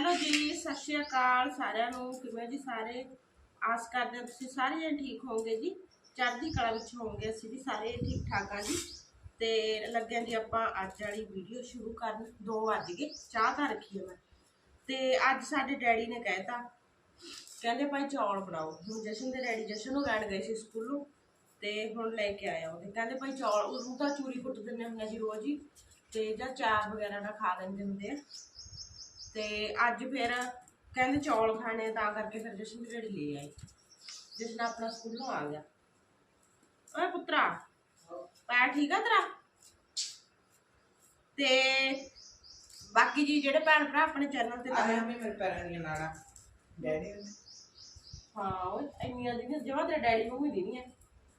Hello ਜੀ, ਸਤਿ ਸ਼੍ਰੀ ਅਕਾਲ ਸਾਰਿਆਂ ਨੂੰ। ਕਿਵੇਂ ਜੀ ਸਾਰੇ? ਆਸ ਕਰਦੇ ਹਾਂ ਤੁਸੀਂ ਸਾਰੇ ਜਣੇ ਠੀਕ ਹੋਵੋਗੇ ਜੀ। ਚੜ੍ਹਦੀ ਕਲਾ ਵਿੱਚ ਹੋਵੋਗੇ ਅਸੀਂ ਵੀ ਸਾਰੇ ਠੀਕ ਠਾਕ ਆ ਜੀ। ਤੇ ਲੱਗਿਆ ਜੀ ਆਪਾਂ ਅੱਜ ਵਾਲੀ ਵੀਡੀਓ ਸ਼ੁਰੂ ਕਰਨ 2 ਵੱਜ ਗਏ, ਚਾਹ ਤਾਂ ਰੱਖੀ ਹੈ ਮੈਂ। ਤੇ ਅੱਜ ਸਾਡੇ ਡੈਡੀ ਨੇ ਕਹਿਤਾ ਕਹਿੰਦੇ ਭਾਈ ਚੌਲ ਬਣਾਓ। ਹੁਣ ਜਸ਼ਨ ਦੇ ਡੈਡੀ ਜਸ਼ਨ ਨੂੰ ਲੈਣ ਗਏ ਸੀ ਸਕੂਲੋਂ, ਤੇ ਹੁਣ ਲੈ ਕੇ ਆਇਆ ਉਹਦੇ ਕਹਿੰਦੇ ਭਾਈ ਚੌਲ ਉਹਨੂੰ ਤਾਂ ਚੂਰੀ ਕੁੱਟ ਦਿੰਦੇ ਹੁੰਦੇ ਜੀ ਰੋਜ਼ ਹੀ, ਤੇ ਜਾਂ ਚਾਰ ਵਗੈਰਾ ਨਾਲ ਖਾ ਲੈਂਦੇ ਹੁੰਦੇ ਆ। ਤੇ ਅੱਜ ਫਿਰ ਕਹਿੰਦੇ ਚੌਲ ਖਾਣੇ ਤਾਂ ਕਰਕੇ ਫਿਰ ਜਸ਼ਨ ਡੈਡੀ ਲੈ ਆਈ। ਜਸ਼ਨ ਆਪਣਾ ਸਕੂਲੋਂ ਆ ਗਿਆ। ਓਏ ਪੁੱਤਰਾ ਪੈ ਠੀਕ ਆ ਤੇਰਾ? ਤੇ ਬਾਕੀ ਜੀ ਜਿਹੜੇ ਭੈਣ ਭਰਾ ਆਪਣੇ ਚੈਨਲ ਤੇ ਆਇਆ ਮੈਂ ਮੇਰੇ ਪੈਰਾਂ ਦੀਆਂ ਨਾੜਾਂ ਡੈਡੀ ਨੇ ਹਾਂ ਓਏ ਇੰਨੀਆਂ ਦੀਆਂ ਜਮਾ ਤੇਰੇ ਡੈਡੀ ਨੂੰ ਵੀ ਦੇਣੀਆਂ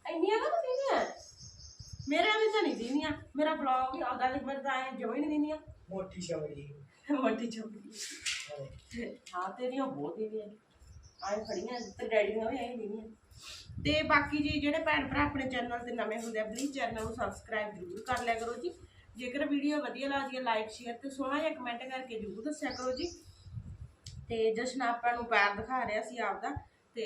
ਇੰਨੀਆਂ ਕਾ ਦੇਣੀਆਂ ਮੇਰੇ ਵੀ ਤਾਂ ਨਹੀਂ ਦੇਣੀਆਂ ਮੇਰਾ ਬਲੌਗ ਹੀ ਆਉਂਦਾ ਐ ਜਮਾ ਹੀ ਨਹੀਂ ਦੇਣੀਆਂ ਮੋਟੀ ਸ਼ਬਰੀ ਮੋਟੀ ਚੋਕੀ ਹਾਂ ਤੇਰੀਆਂ ਬਹੁਤ ਦੇਣੀਆਂ ਆਏ ਫੜੀਆਂ ਤੇ ਡੈਡੀ ਨੇ ਵੀ ਐ ਦੇਣੀਆਂ ਤੇ ਬਾਕੀ ਜੀ ਜਿਹੜੇ ਭੈਣ ਭਰਾ ਆਪਣੇ ਚੈਨਲ ਤੇ ਨਵੇਂ ਹੁੰਦੇ ਆ ਪਲੀਜ਼ ਚੈਨਲ ਨੂੰ ਸਬਸਕ੍ਰਾਈਬ ਜ਼ਰੂਰ ਕਰ ਲਿਆ ਕਰੋ ਜੀ। ਜੇਕਰ ਵੀਡੀਓ ਵਧੀਆ ਲੱਗਦੀ ਹੈ ਲਾਈਕ ਸ਼ੇਅਰ ਤੇ ਸੋਹਣਾ ਜਿਹਾ ਕਮੈਂਟ ਕਰਕੇ ਜ਼ਰੂਰ ਦੱਸਿਆ ਕਰੋ ਜੀ। ਤੇ ਜਸ਼ਨ ਆਪਾਂ ਨੂੰ ਪੈਰ ਦਿਖਾ ਰਿਹਾ ਸੀ ਆਪਦਾ ਤੇ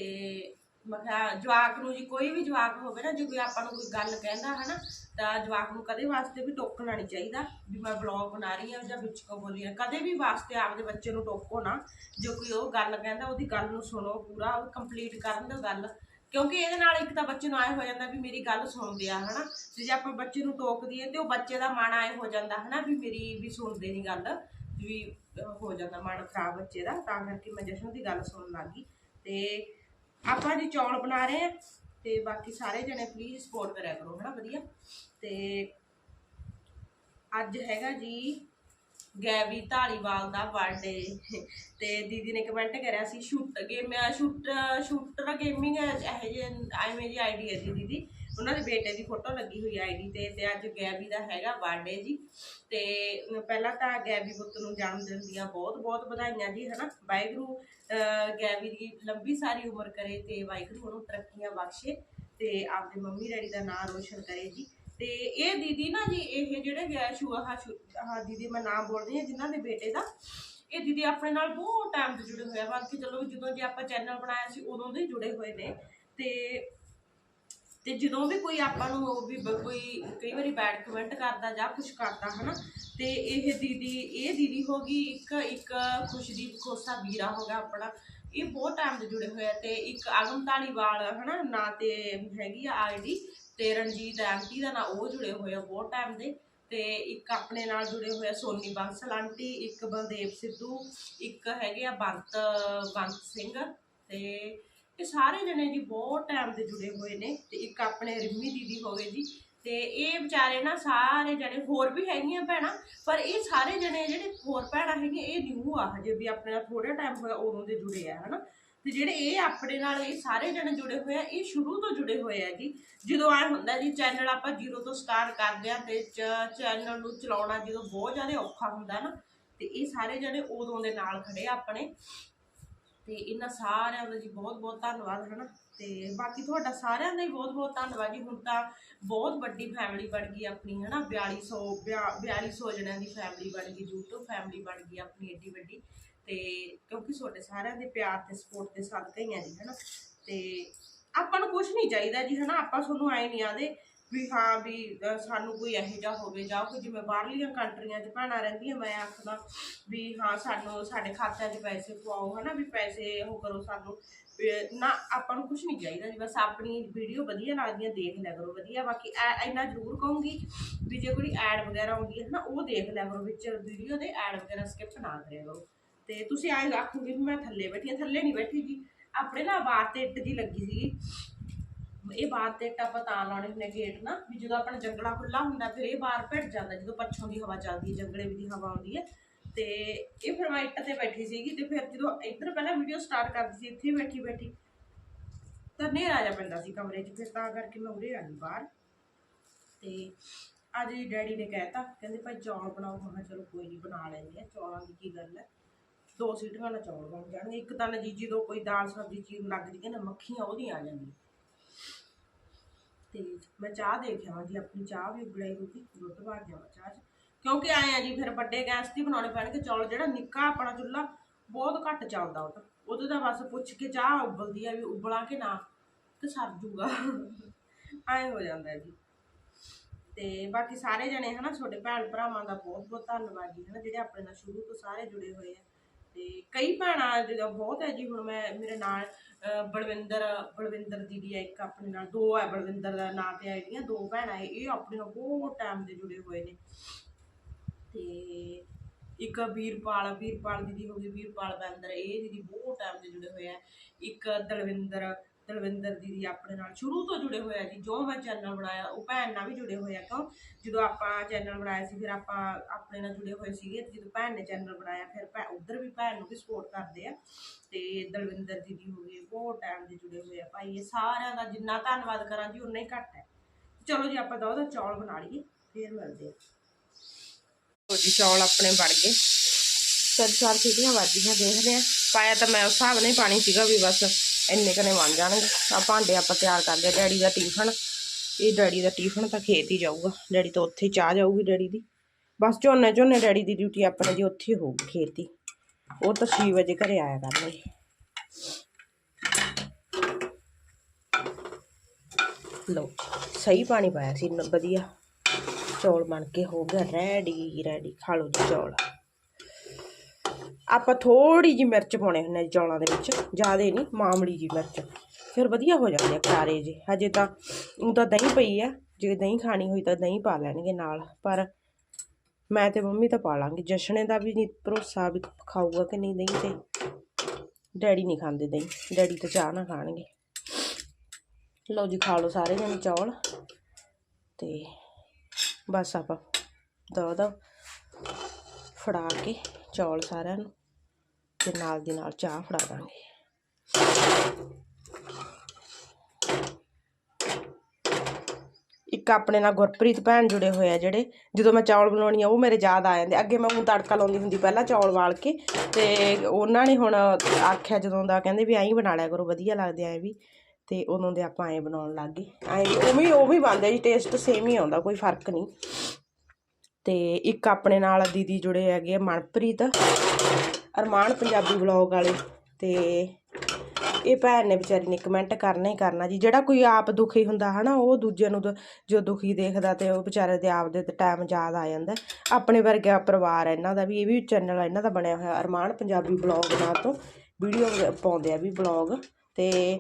ਮੈਂ ਕਿਹਾ ਜਵਾਕ ਨੂੰ ਜੀ, ਕੋਈ ਵੀ ਜਵਾਕ ਹੋਵੇ ਨਾ, ਜੇ ਕੋਈ ਆਪਾਂ ਨੂੰ ਕੋਈ ਗੱਲ ਕਹਿੰਦਾ ਹੈ ਨਾ ਤਾਂ ਜਵਾਕ ਨੂੰ ਕਦੇ ਵਾਸਤੇ ਵੀ ਟੋਕਣਾ ਨਹੀਂ ਚਾਹੀਦਾ ਵੀ ਮੈਂ ਬਲੌਗ ਬਣਾ ਰਹੀ ਹਾਂ ਜਾਂ ਵਿੱਚ ਕੋ ਬੋਲੀ ਹਾਂ ਕਦੇ ਵੀ ਵਾਸਤੇ ਆਪਦੇ ਬੱਚੇ ਨੂੰ ਟੋਕੋ ਨਾ, ਜੋ ਕੋਈ ਉਹ ਗੱਲ ਕਹਿੰਦਾ, ਉਹਦੀ ਗੱਲ ਨੂੰ ਸੁਣੋ ਪੂਰਾ, ਉਹ ਕੰਪਲੀਟ ਕਰਨ ਦਿਓ ਗੱਲ। ਕਿਉਂਕਿ ਇਹਦੇ ਨਾਲ ਇੱਕ ਤਾਂ ਬੱਚੇ ਨੂੰ ਆਏ ਹੋ ਜਾਂਦਾ ਵੀ ਮੇਰੀ ਗੱਲ ਸੁਣਦੇ ਆ, ਹਨਾ। ਤੇ ਜੇ ਆਪਾਂ ਬੱਚੇ ਨੂੰ ਟੋਕ ਦਈਏ ਤੇ ਉਹ ਬੱਚੇ ਦਾ ਮਨ ਆਏ ਹੋ ਜਾਂਦਾ, ਹਨਾ, ਵੀ ਮੇਰੀ, ਵੀ ਸੁਣਦੇ ਨਹੀਂ ਗੱਲ, ਵੀ ਹੋ ਜਾਂਦਾ ਮਨ ਖਰਾਬ ਬੱਚੇ ਦਾ, ਤਾਂ ਕਰਕੇ ਮੈਂ ਜਸ਼ਨ ਦੀ ਗੱਲ ਸੁਣਨ ਲੱਗ ਗਈ। ਤੇ ਆਪਾਂ ਜੀ ਚੌਲ ਬਣਾ ਰਹੇ ਆ ਤੇ ਬਾਕੀ ਸਾਰੇ ਜਣੇ ਪਲੀਜ਼ ਸਪੋਰਟ ਕਰਿਆ ਕਰੋ, ਹਨਾ ਵਧੀਆ? ਤੇ ਅੱਜ ਹੈਗਾ ਜੀ ਗੈਵੀ ਧਾਲੀਵਾਲ ਦਾ ਬਰਥਡੇ ਤੇ ਦੀਦੀ ਨੇ ਕਮੈਂਟ ਕਰਿਆ ਸੀ, shoot game shoot shooter gaming ਇਹ ਜੇ ਐਵੇਂ ਜੀ ਆਈਡੀਆ ਹੈ ਦੀਦੀ। ਉਹਨਾਂ ਦੇ ਬੇਟੇ ਦੀ ਫੋਟੋ ਲੱਗੀ ਹੋਈ ਆਈਡੀ ਤੇ ਤੇ ਅੱਜ ਗੈਵੀ ਦਾ ਹੈਗਾ ਬਰਥਡੇ ਜੀ। ਤੇ ਪਹਿਲਾਂ ਤਾਂ ਗੈਵੀ ਪੁੱਤ ਨੂੰ ਜਨਮ ਦਿਨ ਦੀਆਂ ਬਹੁਤ ਬਹੁਤ ਵਧਾਈਆਂ ਜੀ, ਹਨਾ? ਵਾਹਿਗੁਰੂ, ਅਹ ਦੀ ਲੰਬੀ ਸਾਰੀ ਉਮਰ ਕਰੇ ਤੇ ਵਾਹਿਗੁਰੂ ਉਹਨੂੰ ਤਰੱਕੀਆਂ ਬਖਸ਼ੇ ਤੇ ਆਪਦੇ ਮੰਮੀ ਡੈਡੀ ਦਾ ਨਾਮ ਰੋਸ਼ਨ ਕਰੇ ਜੀ। ਤੇ ਇਹ ਦੀਦੀ ਨਾ ਜੀ, ਇਹ ਜਿਹੜੇ ਗੈ ਸ਼ੂ, ਆਹ ਦੀਦੀ ਮੈਂ ਨਾਮ ਬੋਲਦੀ ਹਾਂ ਜਿਨ੍ਹਾਂ ਦੇ ਬੇਟੇ ਦਾ, ਇਹ ਦੀਦੀ ਆਪਣੇ ਨਾਲ ਬਹੁਤ ਟਾਈਮ ਤੋਂ ਜੁੜੇ ਹੋਏ ਆ। ਬਾਕੀ ਚਲੋ ਜਦੋਂ ਜੇ ਆਪਾਂ ਚੈਨਲ ਬਣਾਇਆ ਸੀ ਉਦੋਂ ਦੇ ਜੁੜੇ ਹੋਏ ਨੇ। ਤੇ ਤੇ ਜਦੋਂ ਵੀ ਕੋਈ ਆਪਾਂ ਨੂੰ ਉਹ ਵੀ ਬ- ਕੋਈ ਕਈ ਵਾਰੀ ਬੈਡ ਕਮੈਂਟ ਕਰਦਾ ਜਾਂ ਕੁਝ ਕਰਦਾ, ਹਨਾ, ਤੇ ਇਹ ਦੀਦੀ ਇਹ ਦੀਦੀ ਹੋ ਗਈ ਇੱਕ ਇੱਕ ਖੁਸ਼ਦੀਪ ਖੋਸਾ ਵੀਰਾ ਹੋ ਗਿਆ ਆਪਣਾ। ਇਹ ਬਹੁਤ ਟਾਈਮ ਦੇ ਜੁੜੇ ਹੋਏ ਆ ਤੇ ਇੱਕ ਆਗਮ ਧਾਲੀਵਾਲ, ਹਨਾ, ਨਾਂ ਤੇ ਹੈਗੀ ਆ ਆਈਡੀ ਤੇ ਰਣਜੀਤ ਆਂਟੀ ਦਾ ਨਾਂ, ਉਹ ਜੁੜੇ ਹੋਏ ਆ ਬਹੁਤ ਟਾਈਮ ਦੇ। ਤੇ ਇੱਕ ਆਪਣੇ ਨਾਲ ਜੁੜੇ ਹੋਏ ਆ ਸੋਨੀ ਬੰਸਲ ਆਂਟੀ, ਇੱਕ ਬਲਦੇਵ ਸਿੱਧੂ, ਇੱਕ ਹੈਗੇ ਆ ਬੰਤ ਬੰਤ ਸਿੰਘ ਤੇ ਇਹ ਸਾਰੇ ਜਣੇ ਜੀ ਬਹੁਤ ਟਾਈਮ ਦੇ ਜੁੜੇ ਹੋਏ ਨੇ ਤੇ ਇੱਕ ਆਪਣੇ ਰਿੰਮੀ ਦੀਦੀ ਹੋ ਜੀ ਤੇ ਇਹ ਵਿਚਾਰੇ ਨਾ ਸਾਰੇ ਜਣੇ, ਹੋਰ ਵੀ ਹੈਗੀਆਂ ਭੈਣਾਂ, ਪਰ ਇਹ ਸਾਰੇ ਜਣੇ ਜਿਹੜੇ ਹੋਰ ਭੈਣਾਂ ਹੈਗੀਆਂ, ਇਹ ਨਿਊ ਆ ਹਜੇ ਵੀ ਆਪਣੇ ਨਾਲ ਥੋੜਾ ਟਾਈਮ ਹੋਇਆ ਉਦੋਂ ਦੇ ਜੁੜੇ ਆ, ਹਨਾ। ਤੇ ਜਿਹੜੇ ਇਹ ਆਪਣੇ ਨਾਲ ਇਹ ਸਾਰੇ ਜਣੇ ਜੁੜੇ ਹੋਏ ਆ, ਇਹ ਸ਼ੁਰੂ ਤੋਂ ਜੁੜੇ ਹੋਏ ਆ ਜੀ। ਜਦੋਂ ਆ ਹੁੰਦਾ ਜੀ ਚੈਨਲ ਆਪਾਂ ਜ਼ੀਰੋ ਤੋਂ ਸਟਾਰਟ ਕਰਦੇ ਆ ਤੇ ਚੈਨਲ ਨੂੰ ਚਲਾਉਣਾ ਜਦੋਂ ਬਹੁਤ ਜ਼ਿਆਦਾ ਔਖਾ ਹੁੰਦਾ ਨਾ, ਤੇ ਇਹ ਸਾਰੇ ਜਣੇ ਉਦੋਂ ਦੇ ਨਾਲ ਖੜੇ ਆਪਣੇ। ਤੇ ਇਹਨਾਂ ਸਾਰਿਆਂ ਦਾ ਜੀ ਬਹੁਤ ਬਹੁਤ ਧੰਨਵਾਦ, ਹਨਾ? ਤੇ ਬਾਕੀ ਤੁਹਾਡਾ ਸਾਰਿਆਂ ਦਾ ਹੀ ਬਹੁਤ ਬਹੁਤ ਧੰਨਵਾਦ ਜੀ। ਹੁਣ ਤਾਂ ਬਹੁਤ ਵੱਡੀ ਫੈਮਿਲੀ ਬਣ ਗਈ ਆਪਣੀ, ਹਨਾ? 4200 4200 ਜਣਿਆਂ ਦੀ ਫੈਮਿਲੀ ਬਣ ਗਈ, YouTube ਫੈਮਿਲੀ ਬਣ ਗਈ ਆਪਣੀ ਏਡੀ ਵੱਡੀ। ਤੇ ਕਿਉਂਕਿ ਤੁਹਾਡੇ ਸਾਰਿਆਂ ਦੇ ਪਿਆਰ ਤੇ ਸਪੋਰਟ ਦੇ ਸਦਕਾ ਹੀ ਆ ਜੀ, ਹਨਾ? ਤੇ ਆਪਾਂ ਨੂੰ ਕੁਝ ਨਹੀਂ ਚਾਹੀਦਾ ਜੀ, ਹਨਾ? ਆਪਾਂ ਤੁਹਾਨੂੰ ਆਏ ਨਹੀਂ ਆਦੇ ਵੀ ਹਾਂ ਵੀ ਸਾਨੂੰ ਕੋਈ ਇਹੋ ਜਿਹਾ ਹੋਵੇ ਜਾਂ ਕੋਈ ਜਿਵੇਂ ਬਾਹਰਲੀਆਂ ਕੰਟਰੀਆਂ 'ਚ ਭੈਣਾਂ ਰਹਿੰਦੀਆਂ, ਮੈਂ ਆਖਦਾ ਵੀ ਹਾਂ ਸਾਨੂੰ, ਸਾਡੇ ਖਾਤਿਆਂ 'ਚ ਪੈਸੇ ਪਵਾਓ ਹਨਾ, ਵੀ ਪੈਸੇ ਉਹ ਕਰੋ ਸਾਨੂੰ। ਨਾ, ਆਪਾਂ ਨੂੰ ਕੁਝ ਨਹੀਂ ਚਾਹੀਦਾ ਜੀ, ਬਸ ਆਪਣੀ ਵੀਡੀਓ ਵਧੀਆ ਲੱਗਦੀਆਂ, ਦੇਖ ਲਿਆ ਕਰੋ, ਵਧੀਆ। ਬਾਕੀ ਐ- ਇੰਨਾ ਜ਼ਰੂਰ ਕਹੂੰਗੀ ਵੀ ਜੇ ਕੋਈ ਐਡ ਵਗੈਰਾ ਆਉਂਦੀ ਹੈ ਨਾ ਉਹ ਦੇਖ ਲਿਆ ਕਰੋ, ਵਿੱਚ ਵੀਡੀਓ ਦੇ ਐਡ ਵਗੈਰਾ ਸਕਿਪ ਨਾ ਕਰਿਆ ਕਰੋ। ਤੇ ਤੁਸੀਂ ਐਂ ਆਖੋਗੇ ਵੀ ਮੈਂ ਥੱਲੇ ਬੈਠੀ ਹਾਂ, ਥੱਲੇ ਨਹੀਂ ਬੈਠੀ ਜੀ। ਆਪਣੇ ਨਾ ਬਾਰ ਤੇ ਇੱਟ ਜੀ ਲੱਗੀ ਸੀਗੀ। ਇਹ ਬਾਹਰ ਤੇ ਇੱਟ ਆਪਾਂ ਤਾਂ ਲਾਉਣੇ ਹੁੰਦੇ ਗੇਟ ਨਾ, ਵੀ ਜਦੋਂ ਆਪਣਾ ਜੰਗਲਾ ਖੁੱਲਾ ਹੁੰਦਾ, ਫਿਰ ਇਹ ਬਾਹਰ ਭਿੱਟ ਜਾਂਦਾ, ਜਦੋਂ ਪੱਛੋਂ ਦੀ ਹਵਾ ਚੱਲਦੀ ਹੈ, ਜੰਗਲੇ ਦੀ ਹਵਾ ਆਉਂਦੀ ਹੈ। ਤੇ ਇਹ ਫਿਰ ਮੈਂ ਇੱਟ ਤੇ ਬੈਠੀ ਸੀਗੀ ਤੇ ਫਿਰ ਜਦੋਂ ਇੱਧਰ ਪਹਿਲਾਂ ਵੀਡੀਓ ਸਟਾਰਟ ਕਰਦੀ ਸੀ, ਇੱਥੇ ਬੈਠੀ ਬੈਠੀ। ਤਾਂ ਹਨੇਰਾ ਜਾ ਪੈਂਦਾ ਸੀ ਕਮਰੇ 'ਚ, ਫਿਰ ਤਾਂ ਕਰਕੇ ਮੈਂ ਉਰੇ ਆ ਗਈ ਬਾਹਰ। ਤੇ ਅੱਜ ਜੀ ਡੈਡੀ ਨੇ ਕਹਿਤਾ, ਕਹਿੰਦੇ ਭਾਈ ਚੌਲ ਬਣਾਓ, ਮੈਂ ਚਲੋ ਕੋਈ ਨਹੀਂ ਬਣਾ ਲੈਂਦੇ ਆ ਚੌਲਾਂ ਦੀ ਕੀ ਗੱਲ ਹੈ? ਦੋ ਸੀਟੀਆਂ ਨਾਲ ਚੌਲ ਬਣ ਜਾਣਗੇ। ਇੱਕ ਤਾਂ ਜੀ ਦੋ ਕੋਈ ਦਾਲ ਸਬਜ਼ੀ ਚੀਜ਼ ਲੱਗ ਜੀਏ ਨਾ, ਮੱਖੀਆਂ ਉਹਦੀਆਂ ਆ ਜਾਂਦੀਆਂ। ਤੇ ਮੈਂ ਚਾਹ ਦੇਖ ਆਵਾਂ ਜੀ ਆਪਣੀ ਚਾਹ ਵੀ ਉਬਲਾਈ ਹੋਊਗੀ ਦੁੱਧ ਭਰ ਜਾਵਾਂ ਚਾਹ 'ਚ। ਕਿਉਂਕਿ ਆਏ ਆ ਜੀ, ਫਿਰ ਵੱਡੇ ਗੈਸ ਤੇ ਬਣਾਉਣੇ ਪੈਣਗੇ ਚੌਲ, ਜਿਹੜਾ ਨਿੱਕਾ ਆਪਣਾ ਚੁੱਲ੍ਹਾ, ਬਹੁਤ ਘੱਟ ਚੱਲਦਾ ਉਹ ਤਾਂ। ਉਹਦੇ ਤਾਂ ਬਸ ਪੁੱਛ ਕੇ ਚਾਹ ਉਬਲਦੀ ਆ ਵੀ ਉਬਲਾਂ ਕਿ ਨਾ, ਤੇ ਸਰ ਜੂਗਾ। ਐਂ ਹੋ ਜਾਂਦਾ ਜੀ। ਤੇ ਬਾਕੀ ਸਾਰੇ ਜਣੇ ਹਨਾ ਛੋਟੇ ਭੈਣ ਭਰਾਵਾਂ ਦਾ ਬਹੁਤ ਬਹੁਤ ਧੰਨਵਾਦ ਜੀ, ਹਨਾ, ਜਿਹੜੇ ਆਪਣੇ ਨਾਲ ਸ਼ੁਰੂ ਤੋਂ ਸਾਰੇ ਜੁੜੇ ਹੋਏ ਆ। ਤੇ ਕਈ ਭੈਣਾਂ ਜਿਹੜਾ ਬਹੁਤ ਹੈ ਜੀ ਹੁਣ ਮੈਂ ਮੇਰੇ ਨਾਲ ਅਹ, ਬਲਵਿੰਦਰ ਬਲਵਿੰਦਰ ਦੀਦੀ ਹੈ ਇੱਕ ਆਪਣੇ ਨਾਲ ਦੋ ਹੈ ਬਲਵਿੰਦਰ ਦਾ ਨਾਂ ਤੇ ਆਈਡੀਆਂ ਦੋ ਭੈਣਾਂ ਹੈ ਇਹ ਆਪਣੇ ਨਾਲ ਬਹੁਤ ਟਾਈਮ ਦੇ ਜੁੜੇ ਹੋਏ ਨੇ। ਤੇ ਇੱਕ ਵੀਰਪਾਲ ਵੀਰਪਾਲ ਦੀਦੀ ਹੋ ਗਈ ਵੀਰਪਾਲ ਬੰਦਰ ਇਹ ਦੀਦੀ ਬਹੁਤ ਟਾਈਮ ਦੇ ਜੁੜੇ ਹੋਏ ਆ। ਇੱਕ ਦਲਵਿੰਦਰ ਦਲਵਿੰਦਰ ਦੀਦੀ ਆਪਣੇ ਨਾਲ ਸ਼ੁਰੂ ਤੋਂ ਜੁੜੇ ਹੋਏ ਆ ਜੀ, ਜੋ ਮੈਂ ਚੈਨਲ ਬਣਾਇਆ, ਉਹ ਭੈਣ ਨਾਲ ਵੀ ਜੁੜੇ ਹੋਏ ਆ ਕਿਉਂ? ਜਦੋਂ ਆਪਾਂ ਚੈਨਲ ਬਣਾਇਆ ਸੀ, ਫਿਰ ਆਪਾਂ ਆਪਣੇ ਨਾਲ ਜੁੜੇ ਹੋਏ ਸੀਗੇ ਜਦੋਂ ਭੈਣ ਨੇ ਚੈਨਲ ਬਣਾਇਆ, ਫਿਰ ਭੈ, ਉਧਰ ਵੀ ਭੈਣ ਨੂੰ ਵੀ ਸਪੋਰਟ ਕਰਦੇ ਆ, ਤੇ ਦਲਵਿੰਦਰ ਦੀਦੀ ਹੋ ਗਏ, ਬਹੁਤ ਟਾਈਮ ਦੇ ਜੁੜੇ ਹੋਏ ਆ ਭਾਈ, ਇਹ ਸਾਰਿਆਂ ਦਾ ਜਿੰਨਾ ਧੰਨਵਾਦ ਕਰਾਂ ਜੀ, ਉਨਾ ਹੀ ਘੱਟ ਹੈ। ਚਲੋ ਜੀ, ਆਪਾਂ ਦੋ ਦਾ ਚੌਲ ਬਣਾ ਲਈਏ, ਫਿਰ ਮਿਲਦੇ ਆ। ਲਓ ਜੀ, ਚੌਲ ਆਪਣੇ ਬਣ ਗਏ। ਤਿੰਨ ਚਾਰ ਸੀਟੀਆਂ ਵੱਜੀਆਂ ਦੇਖਦੇ ਆ। ਪਾਇਆ ਤਾਂ ਮੈਂ ਉਸ ਹਿਸਾਬ ਨਾਲ ਹੀ ਪਾਣੀ ਸੀਗਾ ਵੀ ਬਸ। ਇੰਨੇ ਕਨੇ ਬਣ ਜਾਣਗੇ। ਆ ਭਾਂਡੇ ਆਪਾਂ ਤਿਆਰ ਕਰ ਲਿਆ ਡੈਡੀ ਦਾ ਟਿਫਨ। ਇਹ ਡੈਡੀ ਦਾ ਟਿਫਨ ਤਾਂ ਖੇਤ ਹੀ ਜਾਊਗਾ। ਡੈਡੀ ਤਾਂ ਉੱਥੇ ਚਾਹ ਜਾਊਗੀ ਡੈਡੀ ਦੀ। ਬਸ ਝੋਨੇ ਝੋਨੇ ਡੈਡੀ ਦੀ ਡਿਊਟੀ ਆਪਣੇ ਜੀ ਉੱਥੇ ਹੀ ਹੋਊਗੀ ਖੇਤ ਹੀ। ਉਹ ਤਾਂ 6 ਵਜੇ ਘਰੇ ਆਇਆ ਕਰਨਗੇ ਲਓ, ਸਹੀ ਪਾਣੀ ਪਾਇਆ ਸੀ ਵਧੀਆ। ਚੌਲ ਬਣ ਕੇ ਹੋ ਗਿਆ ਰੈਡੀ ਰੈਡੀ ਖਾ ਲਓ ਜੀ ਚੌਲ। ਆਪਾਂ ਥੋੜੀ ਜਿਹੀ ਮਿਰਚ ਪਾਉਣੇ ਹੁੰਦੇ ਆ ਚੌਲਾਂ ਦੇ ਵਿੱਚ, ਜ਼ਿਆਦਾ ਨਹੀਂ ਮਾਮੂਲੀ ਜੀ ਮਿਰਚ। ਫਿਰ ਵਧੀਆ ਹੋ ਜਾਂਦੇ ਆ ਕਰਾਰੇ ਜੀ। ਹਜੇ ਤਾਂ ਉਹ ਤਾਂ ਦਹੀਂ ਪਈ ਆ, ਜੇ ਦਹੀਂ ਖਾਣੀ ਹੋਈ ਤਾਂ ਦਹੀਂ ਪਾ ਲੈਣਗੇ ਨਾਲ। ਪਰ ਮੈਂ ਤੇ ਮੰਮੀ ਤਾਂ ਪਾ ਲਾਂਗੇ। ਜਸ਼ਨੇ ਦਾ ਵੀ ਨਹੀਂ ਭਰੋਸਾ ਵੀ ਖਾਊਗਾ ਕਿ ਨਹੀਂ ਦਹੀਂ ਤੇ। ਡੈਡੀ ਨਹੀਂ ਖਾਂਦੇ ਦਹੀਂ। ਡੈਡੀ ਤਾਂ ਚਾਹ ਨਾ ਖਾਣਗੇ। ਲਓ ਜੀ, ਖਾ ਲਓ ਸਾਰੇ ਜਣੇ ਚੌਲ। ਤੇ ਬਸ ਆਪਾਂ ਦੋ ਦੋ ਫੜਾ ਕੇ ਚੌਲ ਸਾਰਿਆਂ ਨੂੰ ਤੇ ਨਾਲ ਦੀ ਨਾਲ ਚਾਹ ਫੜਾ ਦਾਂਗੇ। ਇੱਕ ਆਪਣੇ ਨਾਲ ਗੁਰਪ੍ਰੀਤ ਭੈਣ ਜੁੜੇ ਹੋਏ ਆ ਜਿਹੜੇ, ਜਦੋਂ ਮੈਂ ਚੌਲ ਬਣਾਉਣੀ ਆ, ਉਹ ਮੇਰੇ ਯਾਦ ਆ ਜਾਂਦੇ। ਅੱਗੇ ਮੈਂ ਹੁਣ ਤੜਕਾ ਲਾਉਂਦੀ ਹੁੰਦੀ ਪਹਿਲਾਂ ਚੌਲ ਵਾਲ ਕੇ ਤੇ ਉਹਨਾਂ ਨੇ ਹੁਣ ਆਖਿਆ ਜਦੋਂ ਦਾ, ਕਹਿੰਦੇ ਵੀ ਐਂ ਹੀ ਬਣਾ ਲਿਆ ਕਰੋ, ਵਧੀਆ ਲੱਗਦੇ ਐ ਵੀ। ਤੇ ਉਦੋਂ ਦੇ ਆਪਾਂ ਐਂ ਬਣਾਉਣ ਲੱਗ ਗਏ। ਐਂ ਉਵੇਂ ਉਵੇਂ ਬਣਦੇ ਜੀ ਟੇਸਟ ਸੇਮ ਹੀ ਆਉਂਦਾ ਕੋਈ ਫ਼ਰਕ ਨਹੀਂ। ਅਤੇ ਇੱਕ ਆਪਣੇ ਨਾਲ ਦੀਦੀ ਜੁੜੇ ਹੈਗੇ ਆ ਮਨਪ੍ਰੀਤ ਅਰਮਾਨ ਪੰਜਾਬੀ ਵਲੌਗ ਵਾਲੇ। ਅਤੇ ਇਹ ਭੈਣ ਨੇ ਵਿਚਾਰੀ ਨੇ ਕਮੈਂਟ ਕਰਨਾ ਹੀ ਕਰਨਾ ਜੀ। ਜਿਹੜਾ ਕੋਈ ਆਪ ਦੁਖੀ ਹੁੰਦਾ ਹਨਾ ਉਹ ਦੂਜੇ ਨੂੰ ਦ- ਜੋ ਦੁਖੀ ਦੇਖਦਾ ਤੇ ਉਹ ਵਿਚਾਰੇ ਦੇ ਆਪ ਦੇ ਟਾਈਮ ਯਾਦ ਆ ਜਾਂਦਾ। ਆਪਣੇ ਵਰਗਾ ਪਰਿਵਾਰ ਹੈ ਇਹਨਾਂ ਦਾ ਵੀ ਇਹ ਵੀ ਚੈਨਲ ਇਹਨਾਂ ਦਾ ਬਣਿਆ ਹੋਇਆ ਅਰਮਾਨ ਪੰਜਾਬੀ ਵਲੌਗ ਨਾਂ ਤੋਂ। ਵੀਡੀਓ ਪਾਉਂਦੇ ਆ ਵੀ ਵਲੌਗ। ਤੇ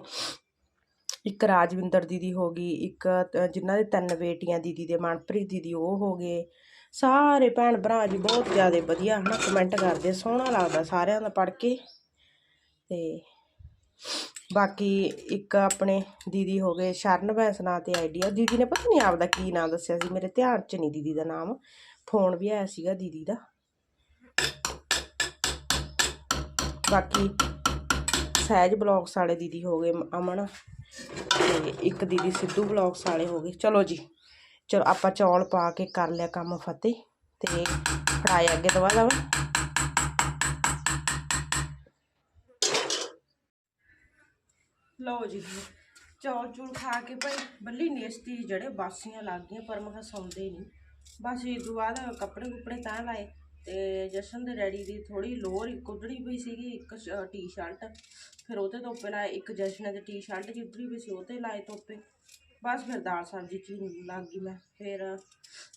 ਇੱਕ ਰਾਜਵਿੰਦਰ ਦੀਦੀ ਹੋ ਗਈ ਇੱਕ ਅ, ਜਿਨ੍ਹਾਂ ਦੇ ਤਿੰਨ ਬੇਟੀਆਂ ਦੀਦੀ ਦੇ ਮਨਪ੍ਰੀਤ ਦੀਦੀ ਉਹ ਹੋ ਗਏ। ਸਾਰੇ ਭੈਣ ਭਰਾ ਜੀ ਬਹੁਤ ਜ਼ਿਆਦਾ ਵਧੀਆ, ਹਨਾ ਕਮੈਂਟ ਕਰਦੇ, ਸੋਹਣਾ ਲੱਗਦਾ ਸਾਰਿਆਂ ਦਾ ਪੜ੍ਹ ਕੇ। ਤੇ ਬਾਕੀ ਇੱਕ ਆਪਣੇ ਦੀਦੀ ਹੋ ਗਏ, ਸ਼ਰਨ ਬੈਂਸ ਨਾਂ ਤੇ ਆਈਡੀਆ ਦੀਦੀ ਨੇ ਪਤਾ ਨਹੀਂ ਆਪਦਾ ਕੀ ਨਾਮ ਦੱਸਿਆ ਸੀ, ਮੇਰੇ ਧਿਆਨ 'ਚ ਨਹੀਂ ਦੀਦੀ ਦਾ ਨਾਮ। ਫੋਨ ਵੀ ਆਇਆ ਸੀਗਾ ਦੀਦੀ ਦਾ। ਬਾਕੀ ਸਹਿਜ ਬਲੌਗਸ ਵਾਲੇ ਦੀਦੀ ਹੋ ਗਏ, ਅਮਨ ਤੇ ਇੱਕ ਦੀਦੀ ਸਿੱਧੂ ਬਲੌਗਸ ਵਾਲੇ ਹੋ ਗਏ। ਚਲੋ ਜੀ। ਚਲੋ ਆਪਾਂ ਚੌਲ ਪਾ ਕੇ ਕਰ ਲਿਆ ਕੰਮ ਫਤਿਹ ਤੇ ਫੜਾਏ ਅੱਗੇ ਦਵਾ ਦਵਾ ਲਓ ਜੀ, ਚੌਲ ਚੂਲ ਖਾ ਕੇ ਭਾਈ ਬੱਲੀ ਨੇਸਤੀ ਜਿਹੜੇ ਬਾਸੀਆਂ ਲੱਗ ਗਈਆਂ, ਪਰ ਮੈਂ ਕਿਹਾ ਸੌਂਦੇ ਨਹੀਂ ਬਸ ਇਹ ਤੋਂ ਬਾਅਦ ਕੱਪੜੇ ਕੁਪੜੇ ਤਾਂ ਲਾਏ ਤੇ ਜਸ਼ਨ ਦੇ ਡੈਡੀ ਦੀ ਥੋੜੀ ਲੋਅਰ ਇੱਕ ਉਧੜੀ ਪਈ ਸੀਗੀ, ਇੱਕ ਟੀ-ਸ਼ਰਟ। ਫਿਰ ਉਹਤੇ ਧੋਪੇ ਲਾਏ ਇੱਕ ਜਸ਼ਨ ਦੇ ਟੀ-ਸ਼ਰਟ ਦੀ ਪਈ ਸੀ ਉਹਤੇ ਲਾਏ ਤੋਪੇ ਬਸ ਫਿਰ ਦਾਲ ਸਬਜ਼ੀ ਚ ਲੱਗ ਗਈ ਮੈਂ। ਫਿਰ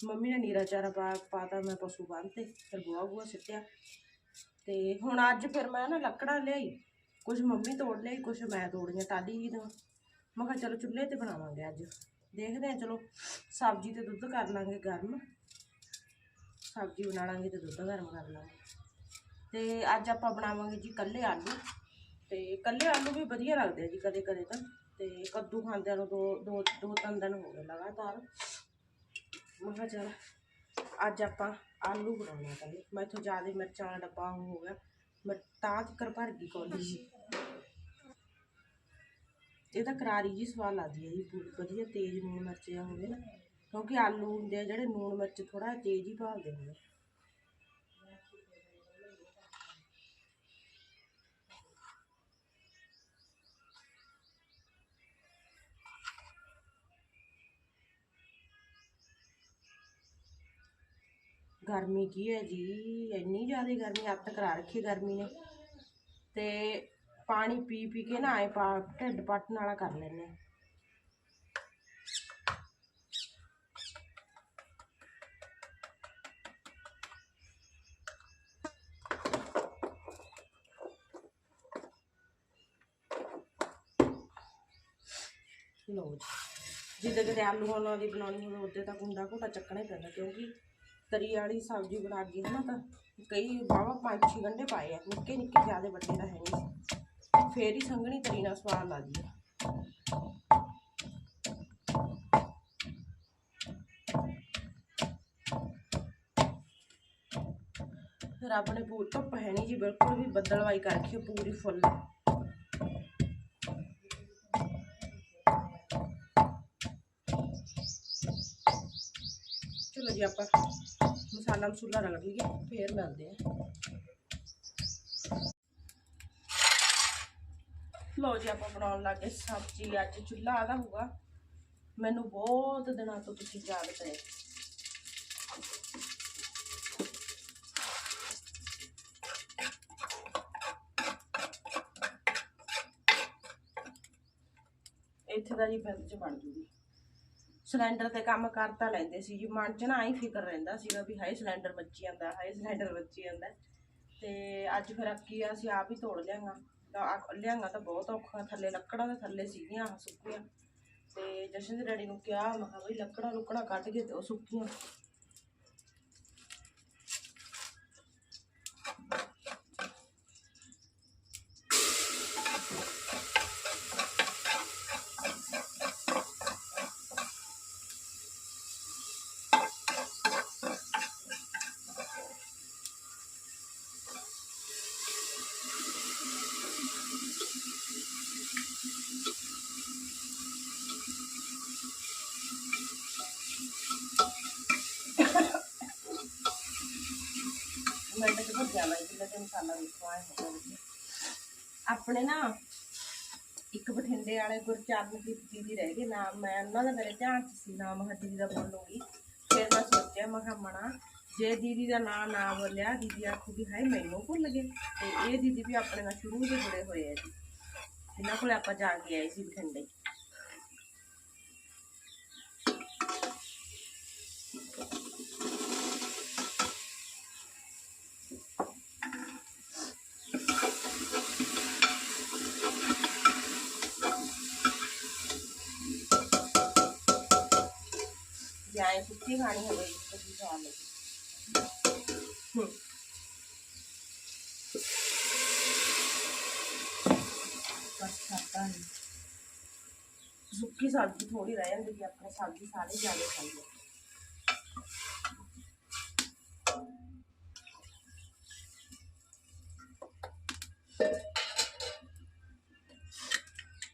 ਮੰਮੀ ਨੇ ਨੀਰਾ ਚਾਰਾ ਪਾ ਪਾਤਾ, ਮੈਂ ਪਸ਼ੂ ਬੰਨ੍ਹਤੇ ਫਿਰ ਗੋਹਾ ਗੋਹਾ ਸਿੱਟਿਆ। ਤੇ ਹੁਣ ਅੱਜ ਫਿਰ ਮੈਂ ਨਾ ਲੱਕੜਾਂ ਲਿਆਈ ਕੁਝ ਮੰਮੀ ਤੋੜ ਲਈ ਕੁਝ ਮੈਂ ਤੋੜੀਆਂ ਟਾਲੀ ਹੀ ਤੋਂ। ਮੈਂ ਕਿਹਾ ਚਲੋ ਚੁੱਲ੍ਹੇ ਤੇ ਬਣਾਵਾਂਗੇ ਅੱਜ। ਦੇਖਦੇ ਹਾਂ, ਚਲੋ ਸਬਜ਼ੀ ਤੇ ਦੁੱਧ ਕਰ ਲਾਂਗੇ ਗਰਮ। ਸਬਜ਼ੀ ਬਣਾ ਲਾਂਗੇ ਤੇ ਦੁੱਧ ਗਰਮ ਕਰ ਲਾਂਗੇ। ਤੇ ਅੱਜ ਆਪਾਂ ਬਣਾਵਾਂਗੇ ਜੀ ਕੱਲੇ ਆਲੂ। ਤੇ ਕੱਲੇ ਆਲੂ ਵੀ ਵਧੀਆ ਲੱਗਦੇ ਆ ਜੀ ਕਦੇ ਕਦੇ ਤਾਂ। ਤੇ ਕੱਦੂ ਖਾਂਦਿਆਂ ਨੂੰ ਦੋ ਦੋ ਦੋ, ਤਿੰਨ ਦਿਨ ਹੋ ਗਏ ਲਗਾਤਾਰ। ਮੈਂ ਕਿਹਾ ਚਲ ਅੱਜ ਆਪਾਂ ਆਲੂ ਬਣਾਉਣੇ ਆ ਕੱਲੇ ਮੈਂ ਇੱਥੋਂ ਜ਼ਿਆਦਾ ਮਿਰਚਾਂ ਵਾਲਾ ਡੱਬਾ ਹੋ ਗਿਆ। ਮੈਂ ਤਾਂ ਤੱਕਰ ਭਰ ਗਈ ਕੌਲੀ ਜੀ। ਇਹ ਤਾਂ ਕਰਾਰੀ ਜੀ ਸਵਾਦ ਲੱਗਦੀ ਹੈ ਜੀ ਪੂਰੀ। ਵਧੀਆ ਤੇਜ਼ ਲੂਣ ਮਿਰਚ ਜਿਹਾ ਹੋਵੇ ਨਾ ਕਿਉਂਕਿ ਆਲੂ ਹੁੰਦੇ ਆ ਜਿਹੜੇ ਲੂਣ ਮਿਰਚ ਥੋੜਾ ਤੇਜ਼ ਹੀ ਭਾਲਦੇ ਹੁੰਦੇ ਗਰਮੀ ਕੀ ਹੈ ਜੀ? ਇੰਨੀ ਜ਼ਿਆਦਾ ਗਰਮੀ ਅੱਤ ਕਰਾ ਰੱਖੀ ਗਰਮੀ ਨੇ। ਤੇ ਪਾਣੀ ਪੀ ਪੀ ਕੇ ਨਾ ਆਏ ਪਾ, ਢਿੱਡ ਪੱਟਣ ਵਾਲਾ ਕਰ ਲੈਂਦੇ ਹਾਂ। ਜੀ। ਜਿੱਦਾਂ ਕਿਤੇ ਆਲੂ ਨਾਲ ਦੀ ਬਣਾਉਣੀ ਹੋਵੇ ਉੱਤੇ ਤਾਂ ਕੁੰਡਾ ਘੋਟਾ ਚੱਕਣਾ ਹੀ ਪੈਂਦਾ, ਕਿਉਂਕਿ ਤਰੀ ਵਾਲੀ ਸਬਜ਼ੀ ਬਣਾ ਕੇ ਹਨਾ ਤਾਂ ਕਈ ਵਾਵਾ ਪੰਜ ਛੇ ਗੰਢੇ ਪਾਏ ਆ, ਨਿੱਕੇ ਨਿੱਕੇ ਜ਼ਿਆਦਾ ਵੱਡੇ ਤਾਂ ਹੈ ਨਹੀਂ ਫੇਰ ਹੀ ਸੰਘਣੀ ਤਰੀ ਨਾਲ ਸਵਾਦ ਲੱਗਦੀ ਆ। ਰੱਬ ਨੇ ਪੂਰੀ ਧੁੱਪ ਹੈ ਨਹੀਂ ਜੀ, ਬਿਲਕੁਲ ਵੀ ਬੱਦਲਵਾਈ ਕਰ ਰੱਖੀ ਪੂਰੀ ਫੁੱਲ। ਚਲੋ ਜੀ ਆਪਾਂ ਮਸਾਲਾ ਮਸੂਲਾ ਰਗੜ ਲਈਏ, ਫੇਰ ਮਿਲਦੇ ਆ। ਲੋ ਜੀ, ਆਪਾਂ ਬਣਾਉਣ ਲੱਗੇ ਸਬਜ਼ੀ, ਅੱਜ ਚੁੱਲ੍ਹਾ ਆਦਾ ਹੋਊਗਾ। ਮੈਨੂੰ ਬਹੁਤ ਦਿਨਾਂ ਤੋਂ ਤੁਸੀਂ ਜਾਗਦੇ ਇੱਥੇ ਦਾ ਜੀ ਬਿੰਦ ਚ ਬਣ ਜੂਗੀ। ਸਿਲੰਡਰ ਤੇ ਕੰਮ ਕਰ ਤਾਂ ਲੈਂਦੇ ਸੀ ਜੀ। ਮਨ ਚ ਨਾ ਹੀ ਫਿਕਰ ਰਹਿੰਦਾ ਸੀਗਾ ਵੀ ਹਾਏ ਸਿਲੰਡਰ ਮੱਚੀ ਜਾਂਦਾ ਹਾਏ ਸਿਲੰਡਰ ਮੱਚੀ ਜਾਂਦਾ ਤੇ ਅੱਜ ਫਿਰ ਅੱਕੀ ਆ, ਅਸੀਂ ਆਪ ਹੀ ਤੋੜ ਲਿਆਂਗਾ। ਤਾਂ ਆ- ਲਿਆਂਗਾ ਤਾਂ ਬਹੁਤ ਔਖਾ, ਥੱਲੇ ਲੱਕੜਾਂ ਦੇ ਥੱਲੇ ਸੀਗੀਆਂ ਸੁੱਕੀਆਂ। ਤੇ ਜਸ਼ਨ ਦੇ ਡੈਡੀ ਨੂੰ ਕਿਹਾ, ਮੈਂ ਕਿਹਾ ਬਈ ਲੱਕੜਾਂ ਲੁਕੜਾਂ ਕੱਢ ਕੇ ਦਿਓ ਸੁੱਕੀਆਂ ਮੈਂ ਤਾਂ ਕਿਹਾ ਤੇ ਮਸਾਲਾ ਵੇਖੋ ਆਏ ਹੋਗਾ ਵਧੀਆ ਆਪਣੇ ਨਾ ਇੱਕ ਬਠਿੰਡੇ ਵਾਲੇ ਗੁਰਚਰਨ ਦੀ ਰਹਿ ਗਏ ਨਾਮ ਮੈਂ ਉਹਨਾਂ ਦਾ ਮੇਰੇ ਧਿਆਨ 'ਚ ਸੀ ਨਾਮ ਮੈਂ ਦੀਦੀ ਦਾ ਬੋਲੂੰਗੀ ਫਿਰ ਮੈਂ ਸੋਚਿਆ, ਮੈਂ ਕਿਹਾ, ਮਣਾ, ਜੇ ਦੀਦੀ ਦਾ ਨਾਂ ਨਾ ਬੋਲਿਆ, ਦੀਦੀ ਆਖੂਗੀ ਹਾਏ, ਮੈਨੂੰ ਭੁੱਲ ਗਏ। ਤੇ ਇਹ ਦੀਦੀ ਵੀ ਆਪਣੇ ਨਾਲ ਸ਼ੁਰੂ ਤੋਂ ਜੁੜੇ ਹੋਏ ਆ ਜੀ। ਇਹਨਾਂ ਕੋਲ ਆਪਾਂ ਜਾ ਕੇ ਆਏ ਸੀ ਬਠਿੰਡੇ। ਆਏ ਸੁੱਕੀ ਖਾਣੀ ਹੋਵੇ ਤਾਂ ਵੀ ਖਾ ਲਓ ਹੂੰ ਬਸ ਖਾਤਾ ਨਹੀਂ ਸੁੱਕੀ ਸਬਜ਼ੀ ਥੋੜੀ ਰਹਿ ਜਾਂਦੀ ਹੈ ਆਪਣੇ ਸਬਜ਼ੀ ਸਾਰੇ ਜ਼ਿਆਦਾ ਖਾਂਦੇ ਆ।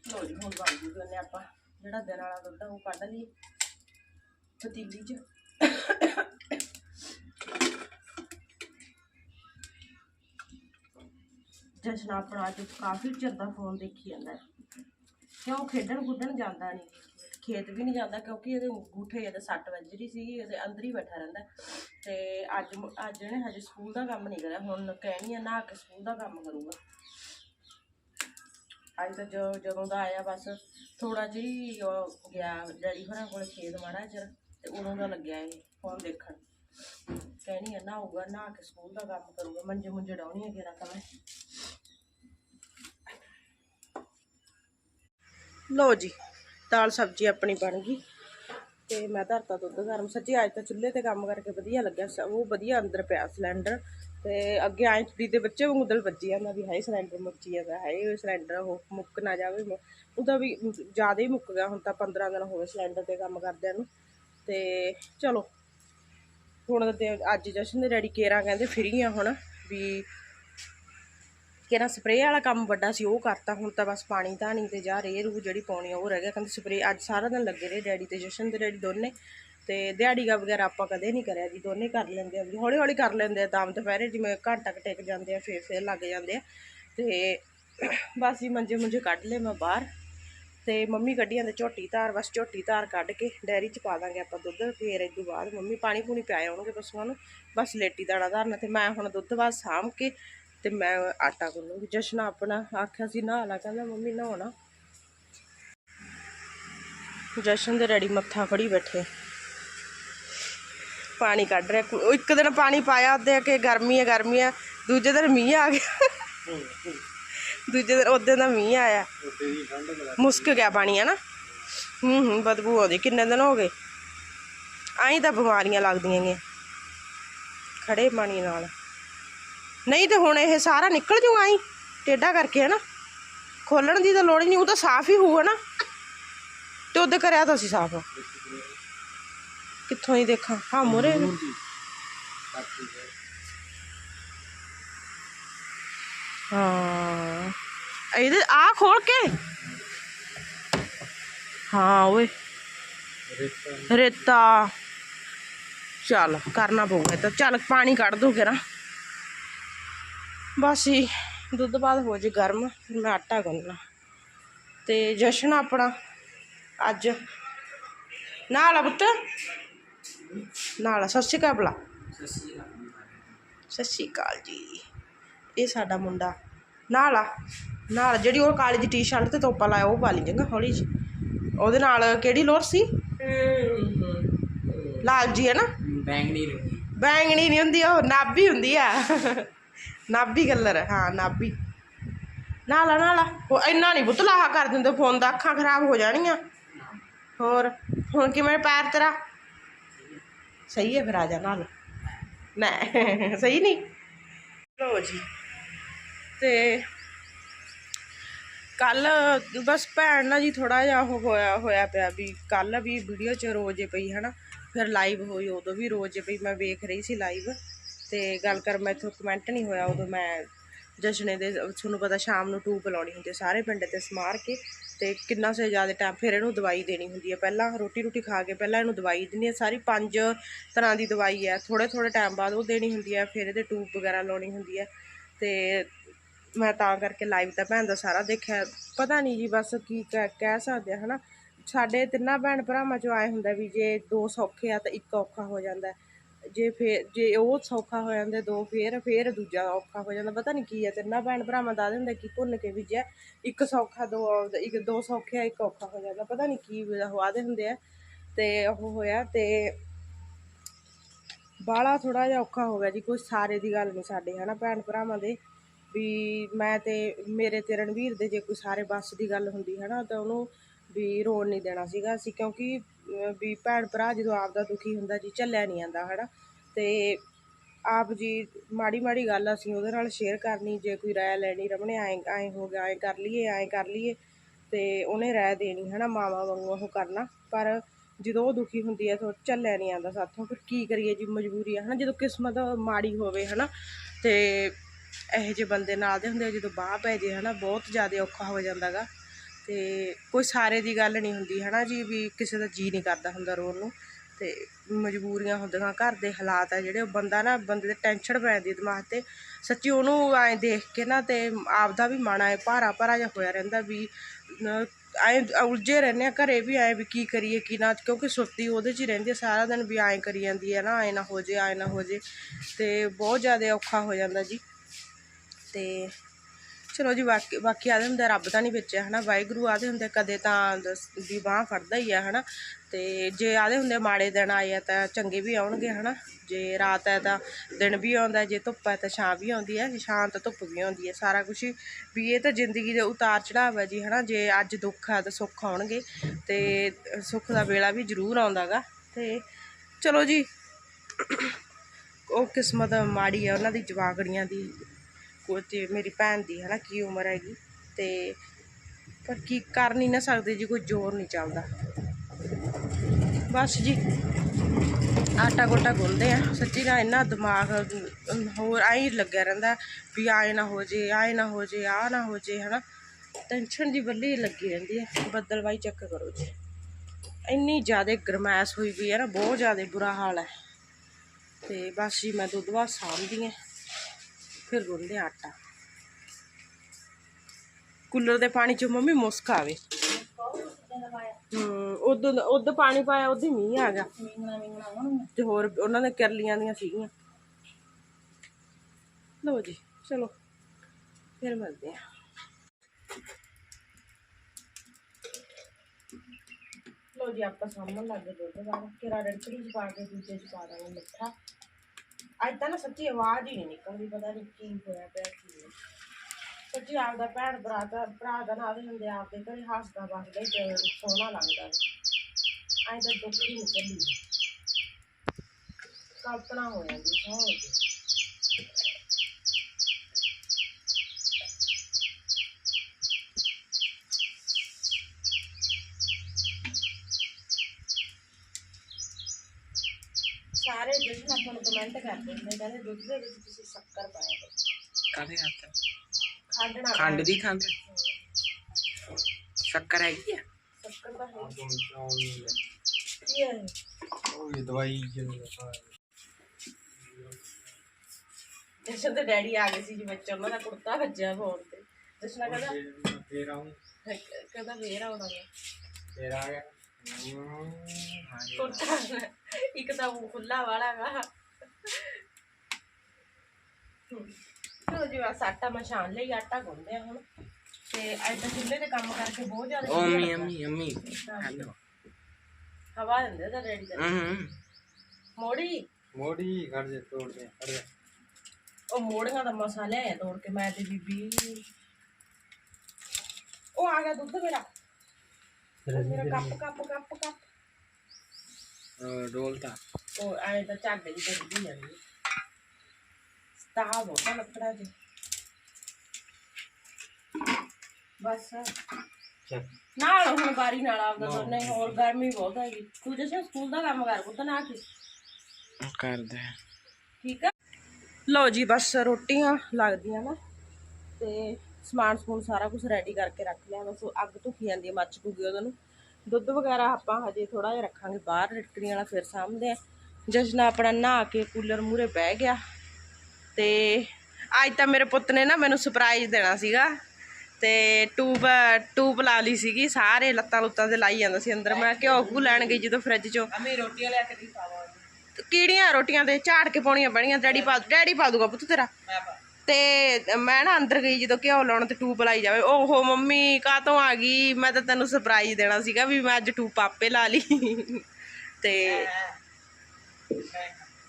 ਲੋ ਜੀ ਹੁਣ ਬਣ ਜੂਗਾ ਨੇ ਆਪਾਂ ਜਿਹੜਾ ਜਸ਼ਨ ਆਪਣਾ ਅੱਜ ਕਾਫੀ ਚਿਰ ਦਾ ਫੋਨ ਦੇਖੀ ਜਾਂਦਾ ਹੈ। ਕਿਉਂ ਖੇਡਣ ਕੁੱਦਣ ਜਾਂਦਾ ਨਹੀਂ ਖੇਤ ਵੀ ਨਹੀਂ ਜਾਂਦਾ ਕਿਉਂਕਿ ਇਹਦੇ ਅੰਗੂਠੇ ਇਹਦੇ ਸੱਟ ਵੱਜ ਰਹੀ ਸੀ ਇਹਦੇ ਅੰਦਰ ਹੀ ਬੈਠਾ ਰਹਿੰਦਾ ਤੇ ਅੱਜ ਅੱਜ ਇਹਨੇ ਹਜੇ ਸਕੂਲ ਦਾ ਕੰਮ ਨਹੀਂ ਕਰਿਆ, ਹੁਣ ਕਹਿਣੀ ਆ ਨਾ ਕੇ ਸਕੂਲ ਦਾ ਕੰਮ ਕਰੂਗਾ। ਅੱਜ ਤਾਂ ਜੋ, ਜਦੋਂ ਦਾ ਆਇਆ ਬਸ ਥੋੜਾ ਜਿਹਾ ਹੀ ਉਹ ਗਿਆ ਡੈਡੀ ਹੋਰਾਂ ਕੋਲ ਖੇਤ ਮਾੜਾ ਚਿਰ ਤੇ ਉਦੋਂ ਦਾ ਲੱਗਿਆ ਇਹ ਫੋਨ ਦੇਖਣ। ਕਹਿਣੀ ਆ ਨਾ ਹੋਊਗਾ ਨਾ ਕੇ ਸਕੂਲ ਦਾ ਕੰਮ ਕਰੂਗਾ, ਮੰਜੇ ਮੁੰਜੇ ਡਾਉਣੀ ਹੈ ਕਿਹੜਾ ਕਮੇ ਲੋ ਜੀ, ਦਾਲ ਸਬਜ਼ੀ ਆਪਣੀ ਬਣ ਗਈ ਤੇ ਮੈਂ ਧਰਤਾ ਦੁੱਧ ਗਰਮ। ਸੱਚੀ ਅੱਜ ਤਾਂ ਚੁੱਲ੍ਹੇ ਤੇ ਕੰਮ ਕਰਕੇ ਵਧੀਆ ਲੱਗਿਆ ਉਹ ਵਧੀਆ ਅੰਦਰ ਪਿਆ ਸਿਲੰਡਰ ਤੇ ਅੱਗੇ ਆਏ ਕੁੜੀ ਦੇ ਬੱਚੇ ਵਾਂਗੂ ਦਿਲ ਵੱਜੀ ਜਾਂਦਾ ਵੀ ਹਾਏ ਸਿਲੰਡਰ ਮੁੱਕ ਜਾਂਦਾ, ਹਾਏ ਸਿਲੰਡਰ ਉਹ ਮੁੱਕ ਨਾ ਜਾਵੇ, ਮੁ- ਉਹਦਾ ਵੀ ਜ਼ਿਆਦਾ ਹੀ ਮੁੱਕ ਗਿਆ, ਹੁਣ ਤਾਂ 15 ਦਿਨ ਹੋ ਗਏ ਸਿਲੰਡਰ ਤੇ ਕੰਮ ਕਰਦਿਆਂ ਨੂੰ। ਤੇ ਚਲੋ, ਹੁਣ ਤੇ ਅੱਜ ਜਸ਼ਨ ਦੇ ਡੈਡੀ ਕੇਰਾ ਕਹਿੰਦੇ ਫਰੀ ਆ ਹੁਣ ਵੀ ਕਿਹੜਾ ਸਪਰੇਅ ਵਾਲਾ ਕੰਮ ਵੱਡਾ ਸੀ, ਉਹ ਕਰਤਾ, ਹੁਣ ਤਾਂ ਬਸ ਪਾਣੀ ਧਾਣੀ ਤੇ ਜਾ ਰੇ ਰੂ ਜਿਹੜੀ ਪਾਉਣੀ ਆ, ਉਹ ਰਹਿ ਗਿਆ, ਕਹਿੰਦੇ ਸਪਰੇਅ ਅੱਜ ਸਾਰਾ ਦਿਨ ਲੱਗੇ ਰਹੇ ਡੈਡੀ ਤੇ ਜਸ਼ਨ ਦੇ ਡੈਡੀ ਦੋਨੇ ਤੇ ਦਿਹਾੜੀ ਦਾ ਵਗੈਰਾ ਆਪਾਂ ਕਦੇ ਨਹੀਂ ਕਰਿਆ ਜੀ, ਦੋਨੇ ਕਰ ਲੈਂਦੇ ਆ ਵੀ ਹੌਲੀ ਹੌਲੀ ਕਰ ਲੈਂਦੇ ਆ, ਦਮ ਦੁਪਹਿਰੇ ਜਿਵੇਂ ਘੰਟਾ ਕੁ ਟਿਕ ਜਾਂਦੇ ਆ ਫੇਰ ਫੇਰ ਲੱਗ ਜਾਂਦੇ ਆ ਤੇ ਬਸ ਜੀ ਮੰਜੇ ਮੁੰਜੇ ਕੱਢ ਲਏ ਮੈਂ ਬਾਹਰ। ਤੇ ਮੰਮੀ ਕੱਢੀ ਜਾਂਦੇ ਝੋਟੀ ਧਾਰ, ਬਸ ਝੋਟੀ ਧਾਰ ਕੱਢ ਕੇ ਡੈਰੀ ਚ ਪਾ ਦਾਂਗੇ ਆਪਾਂ ਦੁੱਧ, ਫੇਰ ਇਸ ਤੋਂ ਬਾਅਦ ਮੰਮੀ ਪਾਣੀ ਪੂਣੀ ਪਿਆਏ ਆਉਣਗੇ ਪਸ਼ੂਆਂ ਨੂੰ, ਬਸ ਲੇਟੀ ਦਾਣਾ ਧਾਰਨਾ ਤੇ ਮੈਂ ਹੁਣ ਦੁੱਧ ਬਾਅਦ ਸਾਂਭ ਕੇ ਤੇ ਮੈਂ ਆਟਾ ਗੁੰਨੂਗੀ। ਜਸ਼ਨ ਆਪਣਾ ਆਖਿਆ ਸੀ ਨਹਾ ਲਾ, ਕਹਿੰਦਾ ਮੰਮੀ ਨਹਾਉਣਾ। ਜਸ਼ਨ ਦੇ ਰੈਡੀ ਮੱਥਾ ਫੜੀ ਬੈਠੇ। ਪਾਣੀ ਕੱਢ ਰਿਹਾ, ਇੱਕ ਦਿਨ ਪਾਣੀ ਪਾਇਆ ਉਹਦੇ ਕਿ ਗਰਮੀ ਹੈ ਗਰਮੀ ਹੈ, ਦੂਜੇ ਦਿਨ ਮੀਂਹ ਆ ਗਿਆ। ਦੂਜੇ ਦਿਨ, ਉਹਦੇ ਦਾ ਮੀਂਹ ਆਇਆ। ਮੁਸਕ ਗਿਆ ਪਾਣੀ ਹੈ ਹੂੰ ਹੂੰ, ਬਦਬੂ ਆਉਂਦੀ। ਕਿੰਨੇ ਦਿਨ ਹੋ ਗਏ? ਆਈ ਤਾਂ ਬਿਮਾਰੀਆਂ ਲੱਗਦੀਆਂ ਗੀਆਂ ਖੜੇ ਪਾਣੀ ਨਾਲ। ਨਹੀਂ ਤੇ ਹੁਣ ਇਹ ਸਾਰਾ ਨਿਕਲ ਜੂ ਆਈ, ਟੇਢਾ ਕਰਕੇ ਹੈ ਨਾ ਖੋਲਣ ਦੀ ਤਾਂ ਲੋੜ ਨਹੀਂ, ਉਹ ਤਾਂ ਸਾਫ਼ ਹੀ ਹੋਊਗਾ ਨਾ ਤੇ ਉਹਦੇ ਕਰਿਆ ਤਾਂ ਸੀ ਸਾਫ਼ ਕਿੱਥੋਂ ਹੀ ਦੇਖਾਂ। ਹਾਂ ਮੋਰੇ ਹਾਂ। ਇਹਦੇ ਆ ਖੋਲ ਕੇ। ਹਾਂ ਓਏ। ਰੇਤਾ। ਚੱਲ ਕਰਨਾ ਪਊਗਾ ਤਾਂ। ਚੱਲ ਪਾਣੀ ਕੱਢ ਦੂ ਨਾ ਬਸ ਹੀ ਦੁੱਧ ਬਾਅਦ ਹੋ ਜੇ ਗਰਮ ਫਿਰ ਮੈਂ ਆਟਾ ਗੁੰਨਣਾ। ਤੇ ਜਸ਼ਨ ਆਪਣਾ ਅੱਜ। ਨਾਲ ਪੁੱਤ। ਨਾਲ ਸਤਿ ਸ਼੍ਰੀ ਅਕਾਲ ਬੁਲਾ ਸਤਿ ਸ਼੍ਰੀ ਅਕਾਲ ਜੀ। ਇਹ ਸਾਡਾ ਮੁੰਡਾ। ਨਾਲ ਆ। ਨਾਲ ਜਿਹੜੀ ਉਹ ਕਾਲੀ ਜੀ ਟੀ-ਸ਼ਰਟ ਤੇ ਤੋਪਾ ਲਾਇਆ ਉਹ ਪਾ ਲਈ ਚੰਗਾ ਹੌਲੀ ਜੀ ਉਹਦੇ ਨਾਲ ਕਿਹੜੀ ਲੋਰ ਸੀ? ਲਾਲ ਜੀ ਹੈ ਨਾ? ਬੈਂਗਣੀ ਰੰਗੀ। ਬੈਂਗਣੀ ਨਹੀਂ ਹੁੰਦੀ ਉਹ ਨਾਭੀ ਹੁੰਦੀ ਆ। ਨਾਭੀ ਕਲਰ ਹਾਂ ਨਾਭੀ। ਨਾਲਾ ਨਾਲਾ ਉਹ ਇੰਨਾ ਨਹੀਂ ਬੁਤਲਾਹਾ ਕਰ ਦਿੰਦੇ ਫੋਨ ਦਾ ਅੱਖਾਂ ਖਰਾਬ ਹੋ ਜਾਣੀਆਂ। ਹੋਰ ਹੁਣ ਕਿਵੇਂ ਪੈਰ ਤੇਰਾ? ਸਹੀ ਹੈ ਫਿਰ ਆ ਜਾ ਨਾਲ। ਨਾ ਸਹੀ ਨਹੀਂ? ਲੋ ਜੀ। ਤੇ ਕੱਲ ਬਸ ਭੈਣ ਨਾਲ ਜੀ ਥੋੜਾ ਜਿਹਾ ਉਹ ਹੋਇਆ ਹੋਇਆ ਪਿਆ ਵੀ ਕੱਲ ਵੀ ਵੀਡੀਓ ਚ ਰੋਜ਼ੇ ਪਈ ਹਨਾ, ਫਿਰ ਲਾਈਵ ਹੋਈ ਉਦੋਂ ਵੀ ਰੋਜ਼ੇ ਪਈ, ਮੈਂ ਵੇਖ ਰਹੀ ਸੀ ਲਾਈਵ ਤੇ ਗੱਲ ਕਰ ਮੈਂ ਇੱਥੋਂ ਕਮੈਂਟ ਨਹੀਂ ਹੋਇਆ ਉਦੋਂ ਮੈਂ ਜਸ਼ਨੇ ਦੇ, ਤੁਹਾਨੂੰ ਪਤਾ ਸ਼ਾਮ ਨੂੰ ਟੂਬ ਲਾਉਣੀ ਹੁੰਦੀ ਸਾਰੇ ਪਿੰਡ ਤੇ ਸਮਾਰ ਕੇ ਤੇ ਕਿੰਨਾ ਸੇ ਜ਼ਿਆਦਾ ਟਾਈਮ ਫਿਰ ਇਹਨੂੰ ਦਵਾਈ ਦੇਣੀ ਹੁੰਦੀ ਹੈ ਪਹਿਲਾਂ ਰੋਟੀ ਰੋਟੀ ਖਾ ਕੇ ਪਹਿਲਾਂ ਇਹਨੂੰ ਦਵਾਈ ਦਿੰਦੀ ਹੈ ਸਾਰੀ ਪੰਜ ਤਰ੍ਹਾਂ ਦੀ ਦਵਾਈ ਹੈ ਥੋੜੇ ਥੋੜੇ ਟਾਈਮ ਬਾਅਦ ਉਹ ਦੇਣੀ ਹੁੰਦੀ ਹੈ ਫਿਰ ਇਹਦੇ ਟੂਬ ਵਗੈਰਾ ਲਾਉਣੀ ਹੁੰਦੀ ਹੈ ਤੇ ਮੈਂ ਤਾਂ ਕਰਕੇ ਲਾਈਵ ਤਾਂ ਭੈਣ ਦਾ ਸਾਰਾ ਦੇਖਿਆ। ਪਤਾ ਨਹੀਂ ਜੀ ਬਸ ਕੀ ਕਹਿ ਕਹਿ ਸਕਦੇ ਆ, ਹਨਾ। ਸਾਡੇ ਤਿੰਨਾਂ ਭੈਣ ਭਰਾਵਾਂ ਚੋਂ ਆਏ ਹੁੰਦਾ ਵੀ ਜੇ ਦੋ ਸੌਖੇ ਆ ਤਾਂ ਇੱਕ ਔਖਾ ਹੋ ਜਾਂਦਾ। ਜੇ ਫੇਰ ਜੇ ਉਹ ਸੌਖਾ ਹੋ ਜਾਂਦਾ ਦੋ, ਫੇਰ ਫੇਰ ਦੂਜਾ ਔਖਾ ਹੋ ਜਾਂਦਾ। ਪਤਾ ਨਹੀਂ ਕੀ ਹੈ ਤਿੰਨਾਂ ਭੈਣ ਭਰਾਵਾਂ ਦਾ ਹੁੰਦੇ ਕਿ ਭੁੰਨ ਕੇ ਬੀਜਿਆ ਇੱਕ ਸੌਖਾ, ਦੋ, ਇੱਕ, ਦੋ ਸੌਖੇ ਆ, ਇੱਕ ਔਖਾ ਹੋ ਜਾਂਦਾ। ਪਤਾ ਨਹੀਂ ਕੀ ਹਵਾਦੇ ਹੁੰਦੇ ਆ। ਤੇ ਉਹ ਹੋਇਆ ਤੇ ਬਾਲਾ ਥੋੜਾ ਜਿਹਾ ਔਖਾ ਹੋ ਗਿਆ ਜੀ, ਕੋਈ ਸਾਰੇ ਦੀ ਗੱਲ ਨਹੀਂ ਸਾਡੇ, ਹਨਾ, ਭੈਣ ਭਰਾਵਾਂ ਦੇ। ਵੀ ਮੈਂ ਤੇ, ਮੇਰੇ ਤੇ ਰਣਵੀਰ ਦੇ ਜੇ ਕੋਈ ਸਾਰੇ ਬੱਸ ਦੀ ਗੱਲ ਹੁੰਦੀ ਹੈ ਨਾ ਤਾਂ ਉਹਨੂੰ ਵੀ ਰੋਣ ਨਹੀਂ ਦੇਣਾ ਸੀਗਾ ਅਸੀਂ, ਕਿਉਂਕਿ ਵੀ ਭੈਣ ਭਰਾ ਜਦੋਂ ਆਪ ਦਾ ਦੁਖੀ ਹੁੰਦਾ ਜੀ ਝੱਲਿਆ ਨਹੀਂ ਜਾਂਦਾ ਨਾ ਤੇ ਆਪ ਜੀ, ਮਾੜੀ ਮਾੜੀ ਗੱਲ ਅਸੀਂ ਉਹਦੇ ਨਾਲ ਸ਼ੇਅਰ ਕਰਨੀ, ਜੇ ਕੋਈ ਰਾਇ ਲੈਣੀ, ਰਮਣੇ ਆਏ ਆਏ ਹੋ ਗਿਆ, ਐਂ ਕਰ ਲਈਏ, ਐਂ ਕਰ ਲਈਏ, ਤੇ ਉਹਨੇ ਰਾਇ ਦੇਣੀ ਹੈ ਨਾ ਮਾਵਾ ਵਾਂਗੂ ਉਹ ਕਰਨਾ। ਪਰ ਜਦੋਂ ਉਹ ਦੁਖੀ ਹੁੰਦੀ ਹੈ ਤਾਂ ਝੱਲਿਆ ਨਹੀਂ ਆਉਂਦਾ ਸਾਥੋਂ, ਫਿਰ ਕੀ ਕਰੀਏ ਜੀ, ਮਜਬੂਰੀ ਹੈ ਹਨਾ, ਜਦੋਂ ਕਿਸਮਤ ਮਾੜੀ ਹੋਵੇ ਹਨਾ। ਤੇ ਇਹੋ ਜਿਹੇ ਬੰਦੇ ਨਾਲ ਦੇ ਹੁੰਦੇ ਆ, ਜਦੋਂ ਬਾਹ ਪੈ ਜੇ ਹਨਾ ਬਹੁਤ ਜ਼ਿਆਦਾ ਔਖਾ ਹੋ ਜਾਂਦਾਗਾ। ਤੇ ਕੋਈ ਸਾਰੇ ਦੀ ਗੱਲ ਨਹੀਂ ਹੁੰਦੀ ਹਨਾ ਜੀ ਵੀ ਕਿਸੇ ਦਾ ਜੀ ਨਹੀਂ ਕਰਦਾ ਹੁੰਦਾ ਰੋਣ ਨੂੰ। ਤੇ ਮਜਬੂਰੀਆਂ ਹੁੰਦੀਆਂ ਘਰ ਦੇ ਹਾਲਾਤ ਆ ਜਿਹੜੇ ਉਹ ਬੰਦਾ ਨਾ ਬੰਦੇ ਤੇ ਟੈਨਸ਼ਨ ਪੈ ਜਾਂਦੀ ਦਿਮਾਗ ਤੇ। ਸੱਚੀ ਉਹਨੂੰ ਐਂ ਦੇਖ ਕੇ ਨਾ ਤੇ ਆਪਦਾ ਵੀ ਮਨ ਐ ਭਾਰਾ ਭਾਰਾ ਜਿਹਾ ਹੋਇਆ ਰਹਿੰਦਾ ਵੀ ਐਂ ਉਲਝੇ ਰਹਿੰਦੇ ਆ ਘਰੇ ਵੀ ਐਂ ਵੀ ਕੀ ਕਰੀਏ ਕੀ ਨਾ ਕਿਉਂਕਿ ਸੁਰਤੀ ਉਹਦੇ 'ਚ ਹੀ ਰਹਿੰਦੀ ਆ ਸਾਰਾ ਦਿਨ ਵੀ ਐਂ ਕਰੀ ਜਾਂਦੀ ਹੈ ਨਾ ਐਂ ਨਾ ਹੋ ਜੇ ਐਂ ਨਾ ਹੋ ਜੇ। ਤੇ ਬਹੁਤ ਜ਼ਿਆਦਾ ਔਖਾ ਹੋ ਜਾਂਦਾ ਜੀ। ਤੇ ਚਲੋ ਜੀ ਬਾਕੀ ਬਾਕੀ ਆਦੇ ਹੁੰਦੇ ਰੱਬ ਤਾਂ ਨਹੀਂ ਵਿੱਚ ਹਨਾ? ਵਾਹਿਗੁਰੂ ਆਦੇ ਹੁੰਦੇ, ਕਦੇ ਤਾਂ ਦਸ- ਵੀ ਬਾਹ ਫੜਦਾ ਹੀ ਆ, ਹਨਾ? ਤੇ ਜੇ ਆਦੇ ਹੁੰਦੇ, ਮਾੜੇ ਦਿਨ ਆਏ ਆ ਤਾਂ ਚੰਗੇ ਵੀ ਆਉਣਗੇ, ਹਨਾ? ਜੇ ਰਾਤ ਹੈ ਤਾਂ ਦਿਨ ਵੀ ਆਉਂਦਾ, ਜੇ ਧੁੱਪ ਹੈ ਤਾਂ ਛਾਂ ਵੀ ਆਉਂਦੀ ਹੈ, ਜੇ ਛਾਂ ਤਾਂ ਧੁੱਪ ਵੀ ਆਉਂਦੀ ਹੈ, ਸਾਰਾ ਕੁਝ ਵੀ ਇਹ ਤਾਂ ਜ਼ਿੰਦਗੀ ਦੇ ਉਤਾਰ ਚੜਾਵ ਹੈ ਜੀ, ਹਨਾ? ਜੇ ਅੱਜ ਦੁੱਖ ਹੈ ਤਾਂ ਸੁੱਖ ਆਉਣਗੇ, ਤੇ ਸੁੱਖ ਦਾ ਵੇਲਾ ਵੀ ਜ਼ਰੂਰ ਆਉਂਦਾਗਾ, ਤੇ ਚਲੋ ਜੀ, ਉਹ ਕਿਸਮਤ ਮਾੜੀ ਹੈ ਉਹਨਾਂ ਦੀ ਜਵਾਗੜੀਆਂ ਦੀ। ਤੇ ਮੇਰੀ ਭੈਣ ਦੀ ਹੈ ਨਾ ਕੀ ਉਮਰ ਹੈਗੀ ਤੇ ਪਰ ਕੀ ਕਰ ਨਹੀਂ ਨਾ ਸਕਦੇ ਜੀ ਕੋਈ ਜ਼ੋਰ ਨਹੀਂ ਚੱਲਦਾ। ਬਸ ਜੀ ਆਟਾ ਗੋਟਾ ਗੁੰਨਦੇ ਆ। ਸੱਚੀ ਨਾ ਇੰਨਾ ਦਿਮਾਗ ਅਮ, ਹੋਰ ਆਈ ਲੱਗਿਆ ਰਹਿੰਦਾ ਵੀ ਆਏ ਨਾ ਹੋ ਜੇ ਆਏ ਨਾ ਹੋ ਜੇ ਆ ਨਾ ਹੋ ਜੇ ਹਨਾ। ਟੈਨਸ਼ਨ ਦੀ ਬੱਲੀ ਲੱਗੀ ਰਹਿੰਦੀ ਹੈ ਬੱਦਲਵਾਈ ਚੈੱਕ ਕਰੋ ਜੀ। ਇੰਨੀ ਜ਼ਿਆਦਾ ਗਰਮੈਸ਼ ਹੋਈ ਵੀ ਹੈ ਨਾ ਬਹੁਤ ਜ਼ਿਆਦਾ ਬੁਰਾ ਹਾਲ ਹੈ। ਤੇ ਬਸ ਜੀ ਮੈਂ ਦੁੱਧ ਬਾਅਦ ਸਾਂਭਦੀ ਹਾਂ। ਫਿਰ ਗੁੰਨਦੇ ਹਾਂ ਆਟਾ ਕੂਲਰ ਦੇ ਪਾਣੀ ਚ ਮੰਮੀ ਮੁਸਕ ਆਵੇ ਹੂੰ ਉਦੋਂ ਉਦੋਂ ਪਾਣੀ ਪਾਇਆ ਉਦੋਂ ਮੀਂਹ ਆ ਗਿਆ ਤੇ ਹੋਰ ਉਹਨਾਂ ਦੇ ਕਰਲੀਆਂ ਦੀਆਂ ਸੀਗੀਆਂ ਲਓ ਜੀ ਚਲੋ ਫਿਰ ਮਿਲਦੇ ਆ ਲੋ ਜੀ ਆਪਾਂ ਸਾਹਮਣ ਲੱਗ ਗਏ ਦੁੱਧ ਦਾ ਕਿਰਾ ਰੜਕੜੀ ਚ ਪਾ ਕੇ ਦੂਜੇ ਚ ਪਾ ਦਾਂਗੇ ਮਿੱਠਾ ਅੱਜ ਤਾਂ ਨਾ ਸੱਚੀ ਆਵਾਜ਼ ਹੀ ਨਹੀਂ ਨਿਕਲਦੀ, ਪਤਾ ਨਹੀਂ ਕੀ ਹੋਇਆ ਪਿਆ, ਕੀ ਨਹੀਂ। ਸੱਚੀ ਆਪਦਾ ਭੈਣ ਭਰਾ ਦਾ ਭਰਾ ਦਾ ਨਾਲ ਹੁੰਦੇ ਆਪਦੇ ਘਰੇ ਹੱਸਦਾ ਵਸਦਾ ਹੀ ਤੇ ਸੋਹਣਾ ਲੱਗਦਾ ਅੱਜ ਤਾਂ ਦੁੱਖ ਹੀ ਨਿਕਲਦੀ ਕਲਪਨਾ ਹੋ ਜਾਂਦੀ, ਸੌਂ ਦੀ ਸਾਰੇ ਜਸ਼ਨ ਆਪਾਂ ਨੂੰ ਕਮੈਂਟ ਕਰਦੇ ਨੇ ਕਹਿੰਦੇ ਦੁੱਧ ਦੇ ਵਿੱਚ ਤੁਸੀਂ ਸ਼ੱਕਰ ਪਾਇਆ ਕਰੋ। ਕਾਹਦੇ ਹੱਥ ਖੰਡ ਨਾ ਖੰਡ ਦੀ। ਖੰਡ? ਸ਼ੱਕਰ ਹੈਗੀ ਆ? ਸ਼ੱਕਰ ਤਾਂ ਹੈ। ਕੀ ਹੈ? ਇਹ? ਇਹ ਦਵਾਈ ਜਿਹੜੀ ਜਸ਼ਨ ਦੇ ਡੈਡੀ ਆ ਗਏ ਸੀ ਜੀ ਬੱਚਾ ਉਹਨਾਂ ਦਾ ਕੁੜਤਾ ਵੱਜਿਆ ਫੋਨ ਤੇ। ਜਸ਼ਨ ਕਹਿੰਦਾ ਫੇਰ ਆਉਂ ਕਹਿੰਦਾ ਫੇਰ ਆਉਣਾ ਵਾ। ਫੇਰ ਆ ਗਿਆ। ਕੁੜਤਾ ਇੱਕ ਤਾਂ ਉਹ ਖੁੱਲਾ ਵਾਲਾ ਗਾ। ਚਲੋ ਜੀ ਬਸ ਆਟਾ ਮਸ਼ਾਨ ਲਈ ਆਟਾ ਗੁੰਨਦੇ ਆ ਹੁਣ। ਤੇ ਅੱਜ ਤਾਂ ਚੁੱਲ੍ਹੇ ਤੇ ਕੰਮ ਕਰਕੇ ਬਹੁਤ ਜ਼ਿਆਦਾ ਓ ਵਧੀਆ ਅੰਮੀ ਲੱਗਾ। ਅੰਮੀ ਅੰਮੀ ਹੈਲੋ ਹਵਾ ਦਿੰਦੇ ਤਾਂ ਡੈਡੀ ਦਾ ਹੂੰ ਮੋੜੀ? ਮੋੜੀ ਘੜ ਦੇ ਤੋੜ ਦੇ ਘੜ ਦੇ ਉਹ ਮੋੜੀਆਂ ਦਾ ਮਸਾਲਾ ਹੈ ਤੋੜ ਕੇ ਮੈਂ ਤੇ ਬੀਬੀ। ਉਹ ਆ ਗਿਆ ਦੁੱਧ ਮੇਰਾ। ਉਹ ਮੇਰਾ ਕੱਪ ਕੱਪ ਕੱਪ ਕੱਪ। ਡੋਲਤਾ ਉਹ ਆਏ ਤਾਂ ਝੱਗ ਜੀ ਕੱਢਦੀ ਜਾਂਦੀ ਸਤਾਵ ਹੋਤਾ ਲੱਕੜਾ ਜੀ ਬਸ ਚੱਲ ਨਾਲ ਹੁਣ ਬਾਰੀ ਨਾਲ ਆਪਦਾ ਦੋਨੇ ਹੋਰ ਗਰਮੀ ਬਹੁਤ ਹੈਗੀ ਤੂੰ ਜਿਵੇਂ ਸਕੂਲ ਦਾ ਕੰਮ ਕਰ ਪੁੱਤ ਨਾ ਕੇ ਕਰਦੇ ਠੀਕ ਆ ਲਓ ਜੀ ਬਸ ਰੋਟੀਆਂ ਲੱਗਦੀਆਂ ਨਾ। ਤੇ ਸਮਾਨ ਸਮੂਨ ਸਾਰਾ ਕੁਝ ਰੈਡੀ ਕਰਕੇ ਰੱਖ ਲਿਆ। ਬਸ ਅੱਗ ਧੁਖੀ ਜਾਂਦੀ ਹੈ ਮੱਚ ਪੂਗੀ ਉਹਦੇ ਨੂੰ। ਦੁੱਧ ਵਗੈਰਾ ਆਪਾਂ ਹਜੇ ਥੋੜਾ ਜਿਹਾ ਰੱਖਾਂਗੇ ਬਾਹਰ ਰਿਟਕਣੀ ਵਾਲਾ ਫਿਰ ਸਾਂਭਦੇ ਆ ਜਸ਼ਨ ਆਪਣਾ ਨਹਾ ਕੇ ਕੂਲਰ ਮੂਰੇ ਬਹਿ ਗਿਆ। ਤੇ ਅੱਜ ਤਾਂ ਮੇਰੇ ਪੁੱਤ ਨੇ ਨਾ ਮੈਨੂੰ ਸਰਪ੍ਰਾਈਜ਼ ਦੇਣਾ ਸੀਗਾ। ਤੇ ਟੂਬ ਟੂਬ ਲਾ ਲਈ ਸੀਗੀ ਸਾਰੇ ਲੱਤਾਂ ਲੁੱਤਾਂ ਤੇ ਲਾਈ ਜਾਂਦਾ ਸੀ ਅੰਦਰ। ਮੈਂ ਘਿਓ ਘੂ ਲੈਣ ਗਈ ਜਦੋਂ ਫਰਿੱਜ ਚੋਂ। ਅਮੀ ਰੋਟੀਆਂ ਲੈ ਕੇ ਦੀ ਪਾਵਾਂਗੇ ਕੀੜੀਆਂ ਰੋਟੀਆਂ ਤੇ? ਝਾੜ ਕੇ ਪਾਉਣੀਆਂ ਬਣੀਆਂ ਡੈਡੀ ਪਾ ਡੈਡੀ ਪਾ ਦੂਗਾ ਪੁੱਤ ਤੇਰਾ। ਮੈਂ ਪਾ ਤੇ ਮੈਂ ਨਾ ਅੰਦਰ ਗਈ ਜਦੋਂ ਘਿਓ ਲਾਉਣ ਤੇ ਟੂਪ ਲਾਈ ਜਾਵੇ, ਓਹੋ ਮੰਮੀ ਕਾਤੋਂ ਆ ਗਈ? ਮੈਂ ਤਾਂ ਤੈਨੂੰ ਸਰਪ੍ਰਾਈਜ਼ ਦੇਣਾ ਸੀਗਾ ਵੀ ਮੈਂ ਅੱਜ ਟੂਪ ਆਪੇ ਲਾ ਲਈ। ਤੇ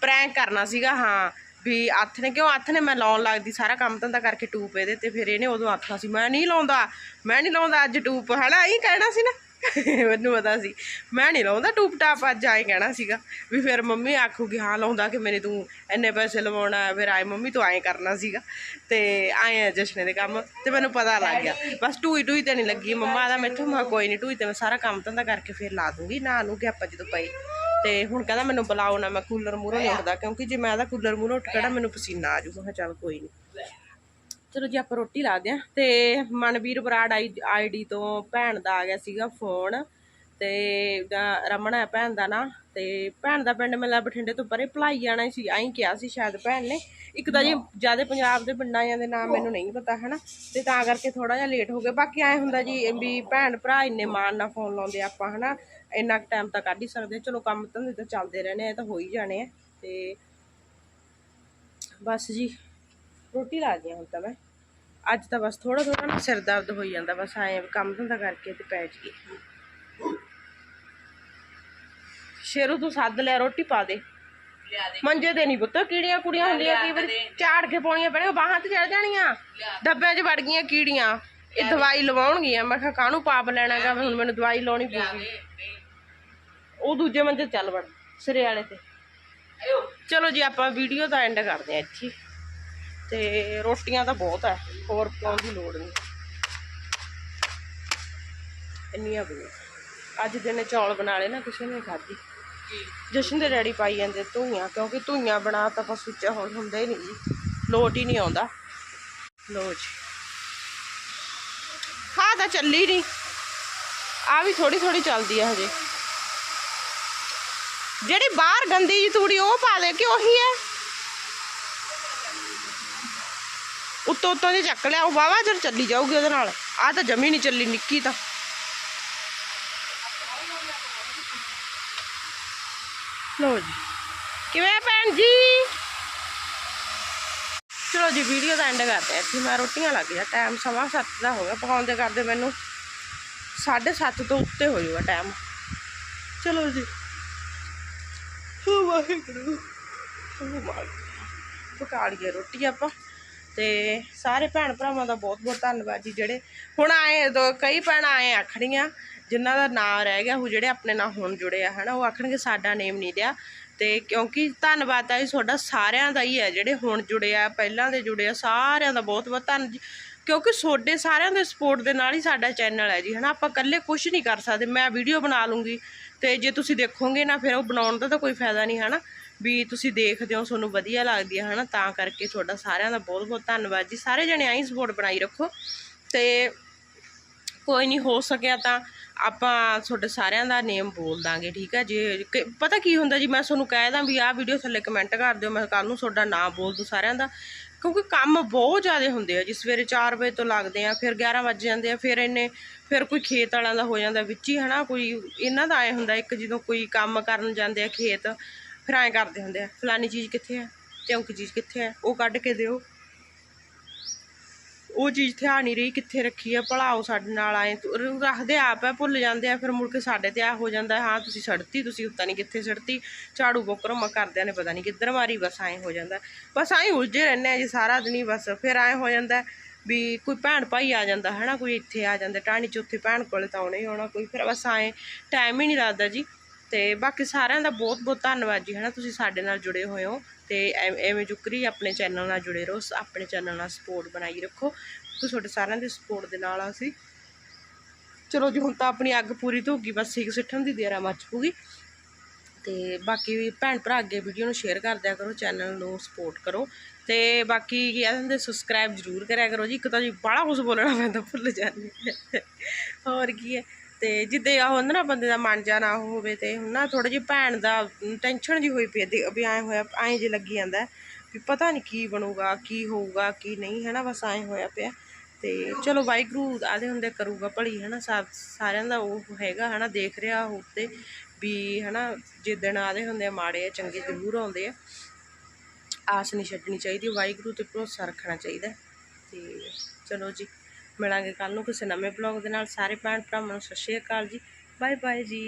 ਪ੍ਰੈਂਕ ਕਰਨਾ ਸੀਗਾ, ਹਾਂ, ਵੀ ਅੱਥ ਨੇ, ਕਿਉਂ ਹੱਥ ਨੇ ਮੈਂ ਲਾਉਣ ਲੱਗਦੀ ਸਾਰਾ ਕੰਮ ਧੰਦਾ ਕਰਕੇ ਟੂਪ ਇਹਦੇ ਤੇ ਫਿਰ ਇਹਨੇ ਉਦੋਂ ਆਖਣਾ ਸੀ, ਮੈਂ ਨਹੀਂ ਲਾਉਂਦਾ, ਮੈਂ ਨਹੀਂ ਲਾਉਂਦਾ ਅੱਜ ਟੂਪ ਹਨਾ, ਇਹ ਕਹਿਣਾ ਸੀ ਨਾ। ਮੈਨੂੰ ਪਤਾ ਸੀ। ਮੈਂ ਨਹੀਂ ਲਾਉਂਦਾ ਟੂਪ ਟਾਪ ਅੱਜ ਆਏ ਕਹਿਣਾ ਸੀਗਾ ਵੀ ਫਿਰ ਮੰਮੀ ਆਖੂਗੀ, ਹਾਂ ਲਾਉਂਦਾ ਕਿ ਮੇਰੇ ਤੂੰ ਇੰਨੇ ਪੈਸੇ ਲਵਾਉਣਾ ਫਿਰ ਆਏ ਮੰਮੀ ਤੂੰ ਐਂ ਕਰਨਾ ਸੀਗਾ। ਤੇ ਆਏ ਆ ਜਸ਼ਨੇ ਦੇ ਕੰਮ, ਤੇ ਮੈਨੂੰ ਪਤਾ ਲੱਗ ਗਿਆ। ਬਸ ਟੂਈ ਟੂਈ ਤੇ ਨਹੀਂ ਲੱਗੀ। ਮੰਮਾ ਦਾ ਮੈਥੋਂ ਮੈਂ ਕਿਹਾ ਕੋਈ ਨਹੀਂ, ਟੂਈ ਤੇ ਮੈਂ ਸਾਰਾ ਕੰਮ ਧੰਦਾ ਕਰਕੇ ਫਿਰ ਲਾ ਦੂੰਗੀ। ਨਾ ਨੂੰ ਕਿ ਆਪਾਂ ਜਦੋਂ ਪਈ ਤੇ ਹੁਣ ਕਹਿੰਦਾ ਮੈਨੂੰ ਬੁਲਾਓ ਨਾ, ਮੈਂ ਕੂਲਰ ਮੂਹਰੋਂ ਨਹੀਂ ਉੱਠਦਾ, ਕਿਉਂਕਿ ਜੇ ਮੈਂ ਇਹਦਾ ਕੂਲਰ ਮੂਹਰੋਂ ਉੱਠ ਖੜਾ ਮੈਨੂੰ ਪਸੀਨਾ ਆ ਜਾਊਗਾ। ਚੱਲ ਕੋਈ ਨਹੀਂ। ਚਲੋ ਜੀ ਆਪਾਂ ਰੋਟੀ ਲਾ ਦਿਆਂ ਤੇ ਮਨਵੀਰ ਬਰਾੜ ਆਈਡੀ ਤੋਂ ਭੈਣ ਦਾ ਆ ਗਿਆ ਸੀਗਾ ਫੋਨ। ਤੇ ਰਮਨ ਹੈ ਭੈਣ ਦਾ ਨਾਂ। ਤੇ ਭੈਣ ਦਾ ਪਿੰਡ ਮੇਲਾ ਬਠਿੰਡੇ ਤੋਂ ਪਰੇ ਭਲਾਈ ਜਾਣਾ ਸੀ। ਐਂ ਕਿਹਾ ਸੀ ਸ਼ਾਇਦ ਭੈਣ ਨੇ। ਇੱਕ ਤਾਂ ਜੀ ਜ਼ਿਆਦਾ ਪੰਜਾਬ ਦੇ ਪਿੰਡਾਂ ਦੇ ਨਾਮ ਮੈਨੂੰ ਨਹੀਂ ਪਤਾ ਹਨਾ। ਤੇ ਤਾਂ ਕਰਕੇ ਥੋੜਾ ਜਿਹਾ ਲੇਟ ਹੋ ਗਏ ਬਾਕੀ ਐ ਹੁੰਦਾ ਜੀ ਵੀ ਭੈਣ ਭਰਾ ਇੰਨੇ ਮਾਣ ਨਾਲ ਫੋਨ ਲਾਉਂਦੇ ਆਪਾਂ ਹਨਾ। ਇੰਨਾ ਟਾਈਮ ਤਾਂ ਕੱਢ ਹੀ ਸਕਦੇ ਚਲੋ ਕੰਮ ਧੰਦੇ ਤਾਂ ਚੱਲਦੇ ਰਹਿਣੇ ਆ ਤਾਂ ਹੋ ਹੀ ਜਾਣੇ ਆ। ਤੇ ਬਸ ਜੀ ਰੋਟੀ ਲਾ ਗਈ ਹੁਣ ਤਾਂ ਮੈਂ। ਅੱਜ ਤਾਂ ਬਸ ਥੋੜਾ ਥੋੜਾ ਨਾ ਸਿਰ ਦਰਦ ਹੋਈ ਜਾਂਦਾ ਬਸ ਐਂ ਕੰਮ ਧੰਦਾ ਕਰਕੇ ਤੇ ਪੈ ਜੀ ਸ਼ੇਰੂ ਤੂੰ ਸੱਦ ਲਿਆ ਰੋਟੀ ਪਾ ਦੇ। ਮੰਜੇ ਤੇ ਨਹੀਂ ਪੁੱਤ ਕੀੜੀਆਂ ਕੁੜੀਆਂ ਹੁੰਦੀਆਂ ਕਈ ਵਾਰੀ। ਝਾੜ ਕੇ ਪਾਉਣੀਆਂ ਪੈਣੀਆਂ ਬਾਹਾਂ ਤੇ ਚੜ ਜਾਣੀਆਂ। ਡੱਬਿਆਂ 'ਚ ਵੜ ਗਈਆਂ ਕੀੜੀਆਂ। ਇਹ ਦਵਾਈ ਲਵਾਉਣਗੀਆਂ। ਮੈਂ ਕਿਹਾ ਕਾਹਨੂੰ ਪਾਪ ਲੈਣਾਗਾ ਹੁਣ ਮੈਨੂੰ ਦਵਾਈ ਲਾਉਣੀ ਪਊਗੀ। ਉਹ ਦੂਜੇ ਮੰਜੇ ਚੱਲ ਵੜ ਸਿਰੇ ਵਾਲੇ ਤੇ। ਚਲੋ ਜੀ ਆਪਾਂ ਵੀਡੀਓ ਦਾ ਐਂਡ ਕਰਦੇ ਆ ਇੱਥੇ। ਤੇ ਰੋਟੀਆਂ ਤਾਂ ਬਹੁਤ ਹੈ ਹੋਰ ਪਾਉਣ ਦੀ ਲੋੜ ਨਹੀਂ। ਇੰਨੀਆਂ ਵੀ ਅੱਜ ਦਿਨੇ ਚੌਲ ਬਣਾ ਲਏ ਨਾ ਕਿਸੇ ਨੇ ਖਾਧੀ। ਜਸ਼ਨ ਦੇ ਡੈਡੀ ਪਾਈ ਜਾਂਦੇ ਧੂਈਆਂ ਕਿਉਂਕਿ ਧੂਈਆਂ ਬਣਾ ਤਾਂ ਪਸ਼ੂ ਚ ਹੁਣ ਹੁੰਦਾ ਹੀ ਨਹੀਂ ਜੀ। ਲੋਟ ਹੀ ਨਹੀਂ ਆਉਂਦਾ। ਲੋ ਜੀ। ਹਾਂ ਤਾਂ ਚੱਲੀ ਨਹੀਂ ਆ ਵੀ ਥੋੜੀ ਥੋੜੀ ਚੱਲਦੀ ਆ ਹਜੇ। ਜਿਹੜੀ ਬਾਹਰ ਗੰਦੀ ਜੀ ਤੂੜੀ ਉਹ ਪਾ ਦੇ ਕਿ ਉਹੀ ਹੈ। ਉੱਤੋਂ ਉੱਤੋਂ ਜੇ ਚੱਕ ਲਿਆ, ਉਹ ਵਾਵਾ ਜਰ ਚੱਲੀ ਜਾਊਗੀ ਉਹਦੇ ਨਾਲ। ਆ ਤਾਂ ਜਮੀ ਨਹੀਂ ਚੱਲੀ ਨਿੱਕੀ ਤਾਂ। ਲੋ ਜੀ। ਕਿਵੇਂ ਭੈਣ ਜੀ? ਚਲੋ ਜੀ ਵੀਡੀਓ ਦਾ ਐਂਡ ਕਰਦੇ ਹਾਂ ਇੱਥੇ। ਮੈਂ ਰੋਟੀਆਂ ਲੱਗ ਗਿਆ ਟਾਈਮ ਸਵਾ ਸੱਤ ਦਾ ਹੋ ਗਿਆ। ਪਕਾਉਂਦੇ ਕਰਦੇ ਮੈਨੂੰ 7:30 ਤੋਂ ਉੱਤੇ ਹੋ ਜਾਊਗਾ ਟਾਈਮ ਚਲੋ ਜੀ। ਹੋ ਵਾਹਿਗੁਰੂ। ਪਕਾ ਲਈਏ ਰੋਟੀ ਆਪਾਂ। ਤੇ ਸਾਰੇ ਭੈਣ ਭਰਾਵਾਂ ਦਾ ਬਹੁਤ ਬਹੁਤ ਧੰਨਵਾਦ ਜੀ, ਜਿਹੜੇ ਹੁਣ ਆਏ ਦੋ ਕਈ ਭੈਣਾਂ ਆਏ ਆਖਣੀਆਂ ਜਿਨ੍ਹਾਂ ਦਾ ਨਾਂ ਰਹਿ ਗਿਆ, ਉਹ ਜਿਹੜੇ ਆਪਣੇ ਨਾਲ ਹੁਣ ਜੁੜੇ ਆ, ਹਨਾ, ਉਹ ਆਖਣਗੇ ਸਾਡਾ ਨੇਮ ਨਹੀਂ ਲਿਆ ਤੇ ਕਿਉਂਕਿ ਧੰਨਵਾਦ ਆ ਜੀ ਤੁਹਾਡਾ ਸਾਰਿਆਂ ਦਾ ਹੀ ਹੈ ਜਿਹੜੇ ਹੁਣ ਜੁੜੇ ਆ, ਪਹਿਲਾਂ ਦੇ ਜੁੜੇ ਆ, ਸਾਰਿਆਂ ਦਾ ਬਹੁਤ ਬਹੁਤ ਧੰਨ ਜੀ। ਕਿਉਂਕਿ ਤੁਹਾਡੇ ਸਾਰਿਆਂ ਦੇ ਸਪੋਰਟ ਦੇ ਨਾਲ ਹੀ ਸਾਡਾ ਚੈਨਲ ਹੈ ਜੀ, ਹਨਾ, ਆਪਾਂ ਇਕੱਲੇ ਕੁਝ ਨਹੀਂ ਕਰ ਸਕਦੇ, ਮੈਂ ਵੀਡੀਓ ਬਣਾ ਲੂੰਗੀ, ਤੇ ਜੇ ਤੁਸੀਂ ਦੇਖੋਗੇ ਨਾ, ਫਿਰ ਉਹ ਬਣਾਉਣ ਦਾ ਤਾਂ ਕੋਈ ਫਾਇਦਾ ਨਹੀਂ, ਹਨਾ। ਵੀ ਤੁਸੀਂ ਦੇਖਦੇ ਹੋ, ਤੁਹਾਨੂੰ ਵਧੀਆ ਲੱਗਦੀ ਹੈ ਹਨਾ? ਤਾਂ ਕਰਕੇ ਤੁਹਾਡਾ ਸਾਰਿਆਂ ਦਾ ਬਹੁਤ ਬਹੁਤ ਧੰਨਵਾਦ ਜੀ। ਸਾਰੇ ਜਣੇ ਆਈ ਸਪੋਰਟ ਬਣਾਈ ਰੱਖੋ। ਤੇ ਕੋਈ ਨਹੀਂ, ਹੋ ਸਕਿਆ ਤਾਂ ਆਪਾਂ ਤੁਹਾਡੇ ਸਾਰਿਆਂ ਦਾ ਨੇਮ ਬੋਲ ਦਾਂਗੇ, ਠੀਕ ਹੈ ਜੇ? ਪਤਾ ਕੀ ਹੁੰਦਾ ਜੀ, ਮੈਂ ਤੁਹਾਨੂੰ ਕਹਿ ਦਾਂ ਵੀ ਆਹ ਵੀਡੀਓ ਥੱਲੇ ਕਮੈਂਟ ਕਰ ਦਿਓ, ਮੈਂ ਕੱਲ ਨੂੰ ਤੁਹਾਡਾ ਨਾਮ ਬੋਲ ਦੂੰ ਸਾਰਿਆਂ ਦਾ। ਕਿਉਂਕਿ ਕੰਮ ਬਹੁਤ ਜ਼ਿਆਦਾ ਹੁੰਦੇ ਆ ਜੀ, ਸਵੇਰੇ 4 ਵਜੇ ਤੋਂ ਲੱਗਦੇ ਆ, ਫਿਰ 11 ਵੱਜ ਜਾਂਦੇ ਆ, ਫਿਰ ਇੰਨੇ, ਫਿਰ ਕੋਈ ਖੇਤ ਵਾਲਿਆਂ ਦਾ ਹੋ ਜਾਂਦਾ ਵਿੱਚ ਹੀ, ਹਨਾ? ਕੋਈ ਇਹਨਾਂ ਦਾ ਆਏ ਹੁੰਦਾ, ਇੱਕ ਜਦੋਂ ਕੋਈ ਕੰਮ ਕਰਨ ਜਾਂਦੇ ਆ ਖੇਤ ਫਿਰ ਐਂ ਕਰਦੇ ਹੁੰਦੇ ਆ, ਫਲਾਨੀ ਚੀਜ਼ ਕਿੱਥੇ ਆ, ਚੌਂਕੀ ਚੀਜ਼ ਕਿੱਥੇ ਆ, ਉਹ ਕੱਢ ਕੇ ਦਿਓ। ਉਹ ਚੀਜ਼ ਧਿਆਨ ਨਹੀਂ ਰਹੀ ਕਿੱਥੇ ਰੱਖੀ ਆ ਭਲਾਓ ਸਾਡੇ ਨਾਲ ਆਏ। ਰੱਖਦੇ ਆਪ ਆ, ਭੁੱਲ ਜਾਂਦੇ ਆ, ਫਿਰ ਮੁੜ ਕੇ ਸਾਡੇ ਤੇ ਆ ਹੋ ਜਾਂਦਾ ਹਾਂ ਤੁਸੀਂ ਸੜਤੀ, ਤੁਸੀਂ ਉੱਤਾ ਨਹੀਂ ਕਿੱਥੇ ਸੜਤੀ। ਝਾੜੂ ਬੋਕਰੋਂ ਮ ਕਰਦਿਆਂ ਨੇ ਪਤਾ ਨਹੀਂ ਕਿੱਧਰ ਮਾਰੀ, ਬਸ ਐਂ ਹੋ ਜਾਂਦਾ। ਬਸ ਐਂ ਉਲਝੇ ਰਹਿੰਦੇ ਆ ਜੀ ਸਾਰਾ ਦਿਨ ਹੀ, ਬਸ ਫਿਰ ਐਂ ਹੋ ਜਾਂਦਾ ਵੀ ਕੋਈ ਭੈਣ ਭਾਈ ਆ ਜਾਂਦਾ ਹੈ ਨਾ ਕੋਈ ਇੱਥੇ ਆ ਜਾਂਦਾ ਟਾਣੀ ਚੌਥੇ ਭੈਣ ਕੋਲੇ ਤਾਂ ਆਉਣਾ ਹੀ ਆਉਣਾ ਕੋਈ, ਫਿਰ ਬਸ ਐਂ ਟਾਈਮ ਹੀ ਨਹੀਂ ਲੱਗਦਾ ਜੀ। ਤੇ ਬਾਕੀ ਸਾਰਿਆਂ ਦਾ ਬਹੁਤ ਬਹੁਤ ਧੰਨਵਾਦ ਜੀ, ਹਨਾ? ਤੁਸੀਂ ਸਾਡੇ ਨਾਲ ਜੁੜੇ ਹੋਏ ਹੋ ਤੇ ਐ- ਐਵੇਂ ਜੁਕਰੀ ਆਪਣੇ ਚੈਨਲ ਨਾਲ ਜੁੜੇ ਰਹੋ ਆਪਣੇ ਚੈਨਲ ਨਾਲ ਸਪੋਰਟ ਬਣਾਈ ਰੱਖੋ। ਕਿਉਂਕਿ ਤੁਹਾਡੇ ਸਾਰਿਆਂ ਦੀ ਸਪੋਰਟ ਦੇ ਨਾਲ ਅਸੀਂ ਚਲੋ ਜੀ, ਹੁਣ ਤਾਂ ਆਪਣੀ ਅੱਗ ਪੂਰੀ ਧੋਗੀ ਬਸ ਸੀਕ ਸਿੱਠਣ ਦੀ ਦੇਰਾ ਆ ਮੱਚ ਪੂਗੀ। ਤੇ ਬਾਕੀ ਵੀ ਭੈਣ ਭਰਾ ਅੱਗੇ ਵੀਡੀਓ ਨੂੰ ਸ਼ੇਅਰ ਕਰ ਦਿਆ ਕਰੋ, ਚੈਨਲ ਨੂੰ ਸਪੋਰਟ ਕਰੋ। ਤੇ ਬਾਕੀ ਕੀ ਕਹਿੰਦੇ ਸਬਸਕ੍ਰਾਈਬ ਜ਼ਰੂਰ ਕਰਿਆ ਕਰੋ ਜੀ, ਇੱਕ ਤਾਂ ਜੀ ਬੜਾ ਕੁਝ ਬੋਲਣਾ ਪੈਂਦਾ ਭੁੱਲ ਜਾਂਦੇ ਹਾਂ। ਹੋਰ ਕੀ ਹੈ? ਤੇ ਜਿੱਦੇ ਆ ਹੁੰਦਾ ਨਾ ਬੰਦੇ ਦਾ ਮਨ ਜਾ ਨਾ ਹੋਵੇ ਤੇ ਹੁਣ ਨਾ ਥੋੜਾ ਜਿਹੀ ਭੈਣ ਦਾ ਟੈਨਸ਼ਨ ਜੀ ਹੋਈ ਪਈ ਦੇ- ਵੀ ਐਂ ਹੋਇਆ, ਐਂ ਜੇ ਲੱਗੀ ਜਾਂਦਾ ਵੀ ਪਤਾ ਨਹੀਂ ਕੀ ਬਣੂਗਾ, ਕੀ ਹੋਊਗਾ, ਕੀ ਨਹੀਂ, ਹੈ ਨਾ, ਬਸ ਐਂ ਹੋਇਆ ਪਿਆ। ਤੇ ਚਲੋ ਵਾਹਿਗੁਰੂ ਆਦੇ ਹੁੰਦੇ ਕਰੂਗਾ ਭਲੀ, ਹੈ ਨਾ, ਸਾ- ਸਾਰਿਆਂ ਦਾ ਉਹ ਹੈਗਾ, ਹੈ ਨਾ, ਦੇਖ ਰਿਹਾ ਉਹ ਤੇ ਵੀ, ਹੈ ਨਾ, ਜਿੱਦਣ ਆਦੇ ਹੁੰਦੇ ਆ ਮਾੜੇ ਆ, ਚੰਗੇ ਜ਼ਰੂਰ ਆਉਂਦੇ ਆ। ਆਸ ਨਹੀਂ ਛੱਡਣੀ ਚਾਹੀਦੀ, ਵਾਹਿਗੁਰੂ ਤੇ ਭਰੋਸਾ ਰੱਖਣਾ ਚਾਹੀਦਾ ਤੇ ਚਲੋ ਜੀ। ਮਿਲਾਂਗੇ ਕੱਲ ਨੂੰ ਕਿਸੇ ਨਵੇਂ ਬਲੌਗ ਦੇ ਨਾਲ। ਸਾਰੇ ਭੈਣ ਭਰਾਵਾਂ ਨੂੰ ਸਤਿ ਸ਼੍ਰੀ ਅਕਾਲ ਜੀ। ਬਾਏ ਬਾਏ ਜੀ।